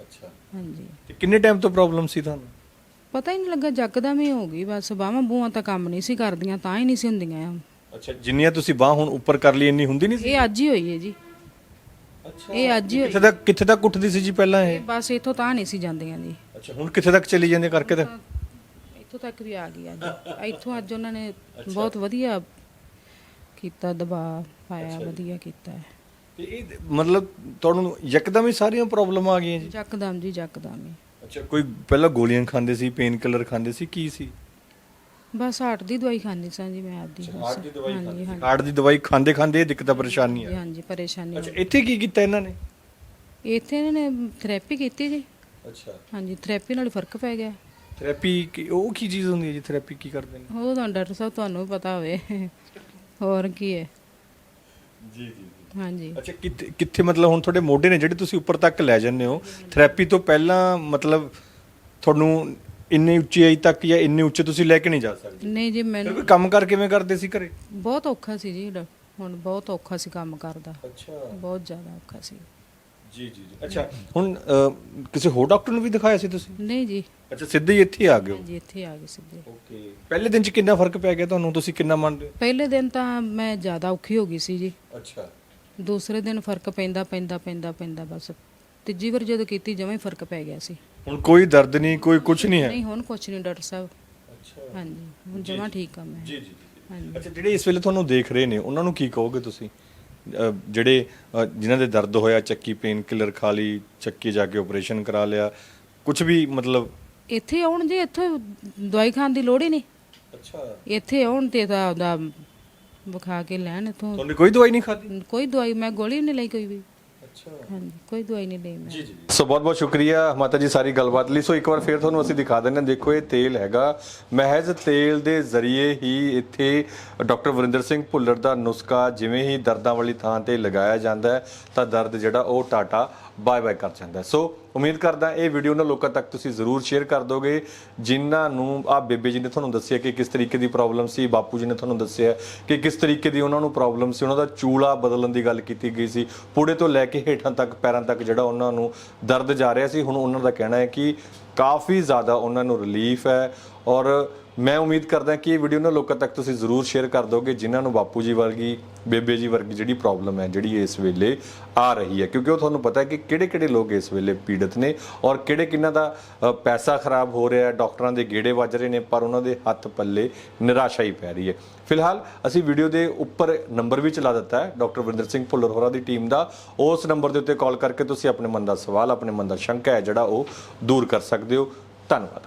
ਅੱਛਾ। ਹਾਂਜੀ। ਤੇ ਕਿੰਨੇ ਟਾਈਮ ਤੋਂ ਪ੍ਰੋਬਲਮ ਸੀ ਤੁਹਾਨੂੰ? ਪਤਾ ਹੀ ਨਹੀਂ ਲੱਗਾ ਜੱਕਦਮ ਹੀ ਹੋ ਗਈ ਬਸ ਬਾਹਾਂ ਬੂਹਾਂ ਤਾਂ ਕੰਮ ਨਹੀਂ ਸੀ ਕਰਦੀਆਂ ਤਾਂ ਹੀ ਨਹੀਂ ਸੀ ਹੁੰਦੀਆਂ ਅੱਛਾ ਜਿੰਨੀਆਂ ਤੁਸੀਂ ਬਾਹ ਹੁਣ ਉੱਪਰ ਕਰ ਲਈ ਇੰਨੀ ਹੁੰਦੀ ਨਹੀਂ ਸੀ? ਇਹ ਅੱਜ ਹੀ ਹੋਈ ਹੈ ਜੀ। ਇਹ ਅੱਜ ਹੀ ਕਿੱਥੇ ਤੱਕ ਕਿੱਥੇ ਤੱਕ ਉੱਠਦੀ ਸੀ ਜੀ ਪਹਿਲਾਂ ਇਹ? ਇਹ ਬਸ ਇੱਥੋਂ ਤਾਂ ਨਹੀਂ ਸੀ ਜਾਂਦੀਆਂ ਜੀ। ਅੱਛਾ ਹੁਣ ਕਿੱਥੇ ਤੱਕ ਚਲੀ ਜਾਂਦੇ ਕਰਕੇ ਤਾਂ? ਇੱਥੋਂ ਤੱਕ ਵੀ ਆ ਗਈ ਅੱਜ। ਇੱਥੋਂ ਅੱਜ ਉਹਨਾਂ ਨੇ ਬਹੁਤ ਵਧੀਆ ਕੀਤਾ ਦਬਾਅ ਪਾਇਆ ਵਧੀਆ ਕੀਤਾ ਹੈ। ਤੇ ਇਹ ਮਤਲਬ ਤੁਹਾਨੂੰ ਯਕਦਮ ਹੀ ਸਾਰੀਆਂ ਪ੍ਰੋਬਲਮ ਆ ਗਈਆਂ ਜੀ? ਜੱਕਦਮ ਜੀ ਜੱਕਦਮ ਹੀ। ਅੱਛਾ ਕੋਈ ਪਹਿਲਾਂ ਗੋਲੀਆਂ ਖਾਂਦੇ ਸੀ ਪੇਨ ਕਿਲਰ ਖਾਂਦੇ ਸੀ ਕੀ ਸੀ? ਬਸ ਹਾਰਟ ਦੀ ਦਵਾਈ ਖਾਂਦੀ ਸਾਂ ਜੀ ਮੈਂ ਆਪਦੀ। ਹਾਰਟ ਦੀ ਦਵਾਈ ਹਾਂਜੀ ਖਾਂਦੇ ਹਾਰਟ ਦੀ ਦਵਾਈ ਖਾਂਦੇ ਖਾਂਦੇ ਇਹ ਦਿੱਕਤਾਂ ਪਰੇਸ਼ਾਨੀਆਂ ਹਾਂਜੀ ਹਾਂਜੀ ਪਰੇਸ਼ਾਨੀ ਅੱਛਾ ਇੱਥੇ ਕੀ ਕੀਤਾ ਇਹਨਾਂ ਨੇ? ਇੱਥੇ ਇਹਨਾਂ ਨੇ ਥੈਰੇਪੀ ਕੀਤੀ ਜੀ। ਅੱਛਾ। ਹਾਂਜੀ ਥੈਰੇਪੀ ਨਾਲ ਫ਼ਰਕ ਪੈ ਗਿਆ। ਥੈਰੇਪੀ ਉਹ ਕੀ ਚੀਜ਼ ਹੁੰਦੀ ਹੈ ਜੀ ਥੈਰੇਪੀ ਕੀ ਕਰਦੇ ਨੇ? ਉਹ ਤਾਂ ਡਾਕਟਰ ਸਾਹਿਬ ਤੁਹਾਨੂੰ ਪਤਾ ਹੋਵੇ। ਹੋਰ ਕੀ ਹੈ? ਜੀ ਜੀ। ਹਾਂਜੀ। ਅੱਛਾ ਕਿੱਥੇ ਕਿੱਥੇ ਮਤਲਬ ਹੁਣ ਤੁਹਾਡੇ ਮੋਢੇ ਨੇ ਜਿਹੜੇ ਤੁਸੀਂ ਉੱਪਰ ਤੱਕ ਲੈ ਜਾਂਦੇ ਹੋ ਥੈਰੇਪੀ ਤੋਂ ਪਹਿਲਾਂ ਮਤਲਬ ਤੁਹਾਨੂੰ ਇੰਨੀ ਉਚਾਈ ਤੱਕ ਜਾਂ ਇੰਨੇ ਉੱਚੇ ਤੁਸੀਂ ਲੈ ਕੇ ਨਹੀਂ ਜਾ ਸਕਦੇ। ਨਹੀਂ ਜੀ ਮੈਨੂੰ ਕੰਮ ਕਰ ਕਿਵੇਂ ਕਰਦੇ ਸੀ ਘਰੇ? ਬਹੁਤ ਔਖਾ ਸੀ ਜੀ ਡ- ਹੁਣ ਬਹੁਤ ਔਖਾ ਸੀ ਕੰਮ ਕਰਦਾ। ਅੱਛਾ। ਬਹੁਤ ਜ਼ਿਆਦਾ ਔਖਾ ਸੀ। ਜੀ ਜੀ ਜੀ। ਅੱਛਾ ਹੁਣ ਕਿਸੇ ਹੋਰ ਡਾਕਟਰ ਨੂੰ ਵੀ ਦਿਖਾਇਆ ਸੀ ਤੁਸੀਂ? ਨਹੀਂ ਜੀ। ਅੱਛਾ ਸਿੱਧੇ ਹੀ ਇੱਥੇ ਆ ਗਏ ਹੋ? ਜੀ ਇੱਥੇ ਆ ਗਏ ਸਿੱਧੇ। ਓਕੇ। ਪਹਿਲੇ ਦਿਨ ਚ ਕਿੰਨਾ ਫ਼ਰਕ ਪੈ ਗਿਆ ਤੁਹਾਨੂੰ? ਤੁਸੀਂ ਕਿੰਨਾ ਮੰਨਦੇ ਪਹਿਲੇ ਦਿਨ ਤਾਂ ਮੈਂ ਜ਼ਿਆਦਾ ਔਖੀ ਹੋ ਗਈ ਸੀ ਜੀ। ਅੱਛਾ। ਦੂਸਰੇ ਦਿਨ ਫ਼ਰਕ ਪੈਂਦਾ ਪੈਂਦਾ ਪੈਂਦਾ ਪੈਂਦਾ ਬਸ। ਤੀਜੀ ਵਾਰ ਜਦੋਂ ਕੀਤੀ ਜਮਾਂ ਹੀ ਫ਼ਰਕ ਪੈ ਗਿਆ ਸੀ। ਹੁਣ ਕੋਈ ਦਰਦ ਨਹੀਂ ਕੋਈ ਕੁਝ ਨਹੀਂ ਹੈ। ਨਹੀਂ ਹੁਣ ਕੁਛ ਨਹੀਂ ਡਾਕਟਰ ਸਾਹਿਬ। ਅੱਛਾ ਹਾਂਜੀ ਹੁਣ ਜਮਾਂ ਠੀਕ ਆ ਮੈਂ। ਜੀ ਜੀ ਹਾਂਜੀ। ਅੱਛਾ ਜਿਹੜੇ ਇਸ ਵੇਲੇ ਤੁਹਾਨੂੰ ਦੇਖ ਰਹੇ ਨੇ ਉਹਨਾਂ ਨੂੰ ਕੀ ਕਹੋਗੇ ਤੁਸੀਂ? ਅਹ ਜਿਹੜੇ ਅਹ ਜਿਨ੍ਹਾਂ ਦੇ ਦਰਦ ਹੋਇਆ ਚੱਕੀ ਪੇਨ ਕਿਲਰ ਖਾ ਲਈ ਚੱਕੀ ਜਾ ਕੇ ਆਪਰੇਸ਼ਨ ਕਰਾ ਲਿਆ ਕੁਝ ਵੀ ਮਤਲਬ ਇੱਥੇ ਆਉਣ ਜੀ ਇੱਥੇ ਦਵਾਈ ਖਾਣ ਦੀ ਲੋੜ ਹੀ ਨਹੀਂ। ਅੱਛਾ। ਇੱਥੇ ਆਉਣ ਤੇ ਤਾਂ ਉਹਦਾ ਵਿਖਾ ਕੇ ਲੈਣ ਇਥੋਂ। ਤੁਹਾਨੂੰ ਕੋਈ ਦਵਾਈ ਨਹੀਂ ਖਾਦੀ ਕੋਈ ਦਵਾਈ ਮੈਂ ਗੋਲੀ ਨਹੀਂ ਲਈ ਕੋਈ ਵੀ। ਹਾਂਜੀ ਕੋਈ ਦਵਾਈ ਨਹੀਂ ਲਈ ਮੈਂ। ਜੀ ਜੀ ਸੋ ਬਹੁਤ ਬਹੁਤ ਸ਼ੁਕਰੀਆ ਮਾਤਾ ਜੀ ਸਾਰੀ ਗੱਲਬਾਤ ਲਈ। ਸੋ ਇੱਕ ਵਾਰ ਫੇਰ ਤੁਹਾਨੂੰ ਅਸੀਂ ਦਿਖਾ ਦਿੰਦੇ ਹਾਂ। ਦੇਖੋ ਇਹ ਤੇਲ ਹੈਗਾ। ਮਹਿਜ਼ ਤੇਲ ਦੇ ਜ਼ਰੀਏ ਹੀ ਇੱਥੇ ਡਾਕਟਰ ਵਰਿੰਦਰ ਸਿੰਘ ਭੁੱਲਰ ਦਾ ਨੁਸਖਾ ਜਿਵੇਂ ਹੀ ਦਰਦਾਂ ਵਾਲੀ ਥਾਂ ਤੇ ਲਗਾਇਆ ਜਾਂਦਾ ਹੈ ਤਾਂ ਦਰਦ ਜਿਹੜਾ ਉਹ ਟਾਟਾ ਬਾਏ ਬਾਏ ਕਰ ਜਾਂਦਾ ਹੈ। ਸੋ ਉਮੀਦ ਕਰਦਾ ਇਹ ਵੀਡੀਓ ਉਹਨਾਂ ਲੋਕਾਂ ਤੱਕ ਤੁਸੀਂ ਜ਼ਰੂਰ ਸ਼ੇਅਰ ਕਰ ਦੋਗੇ। ਜਿਨ੍ਹਾਂ ਨੂੰ ਆ ਬੇਬੇ ਜੀ ਨੇ ਤੁਹਾਨੂੰ ਦੱਸਿਆ ਕਿ ਕਿਸ ਤਰੀਕੇ ਦੀ ਪ੍ਰੋਬਲਮ ਸੀ ਬਾਪੂ ਜੀ ਨੇ ਤੁਹਾਨੂੰ ਦੱਸਿਆ ਕਿ ਕਿਸ ਤਰੀਕੇ ਦੀ ਉਹਨਾਂ ਨੂੰ ਪ੍ਰੋਬਲਮ ਸੀ ਉਹਨਾਂ ਦਾ ਚੂਲਾ ਬਦਲਣ ਦੀ ਗੱਲ ਕੀਤੀ ਗਈ ਸੀ। ਪੁੜੇ ਤੋਂ ਲੈ ਕੇ ਹੇਠਾਂ ਤੱਕ, ਪੈਰਾਂ ਤੱਕ ਜਿਹੜਾ ਉਹਨਾਂ ਨੂੰ ਦਰਦ ਜਾ ਰਿਹਾ ਸੀ, ਹੁਣ ਉਹਨਾਂ ਦਾ ਕਹਿਣਾ ਹੈ ਕਿ ਕਾਫੀ ਜ਼ਿਆਦਾ ਉਹਨਾਂ ਨੂੰ ਰਿਲੀਫ ਹੈ ਔਰ ਮੈਂ ਉਮੀਦ ਕਰਦਾ ਕਿ ਇਹ ਵੀਡੀਓ ਨਾ ਲੋਕਾਂ ਤੱਕ ਤੁਸੀਂ ਜ਼ਰੂਰ ਸ਼ੇਅਰ ਕਰ ਦੋਗੇ, ਜਿਨ੍ਹਾਂ ਨੂੰ ਬਾਪੂ ਜੀ ਵਰਗੀ, ਬੇਬੇ ਜੀ ਵਰਗੀ ਜਿਹੜੀ ਪ੍ਰੋਬਲਮ ਹੈ, ਜਿਹੜੀ ਇਸ ਵੇਲੇ ਆ ਰਹੀ ਹੈ। ਕਿਉਂਕਿ ਉਹ ਤੁਹਾਨੂੰ ਪਤਾ ਹੈ ਕਿ ਕਿਹੜੇ-ਕਿਹੜੇ ਲੋਕ ਇਸ ਵੇਲੇ ਪੀੜਤ ਨੇ ਔਰ ਕਿਹੜੇ ਕਿਹਨਾਂ ਦਾ ਪੈਸਾ ਖਰਾਬ ਹੋ ਰਿਹਾ ਹੈ, ਡਾਕਟਰਾਂ ਦੇ ਗੇੜੇ ਵੱਜ ਰਹੇ ਨੇ, ਪਰ ਉਹਨਾਂ ਦੇ ਹੱਥ ਪੱਲੇ ਨਿਰਾਸ਼ਾ ਹੀ ਪੈ ਰਹੀ ਹੈ। ਫਿਲਹਾਲ ਅਸੀਂ ਵੀਡੀਓ ਦੇ ਉੱਪਰ ਨੰਬਰ ਵੀ ਚਲਾ ਦਿੱਤਾ ਹੈ ਡਾਕਟਰ ਵਰਿੰਦਰ ਸਿੰਘ ਭੁੱਲਰ ਹੋਰਾਂ ਦੀ ਟੀਮ ਦਾ। ਉਸ ਨੰਬਰ ਦੇ ਉੱਤੇ ਕਾਲ ਕਰਕੇ ਤੁਸੀਂ ਆਪਣੇ ਮਨ ਦਾ ਸਵਾਲ, ਆਪਣੇ ਮਨ ਦਾ ਸ਼ੰਕਾ ਹੈ ਜਿਹੜਾ ਉਹ ਦੂਰ ਕਰ ਸਕਦੇ ਹੋ। ਧੰਨਵਾਦ।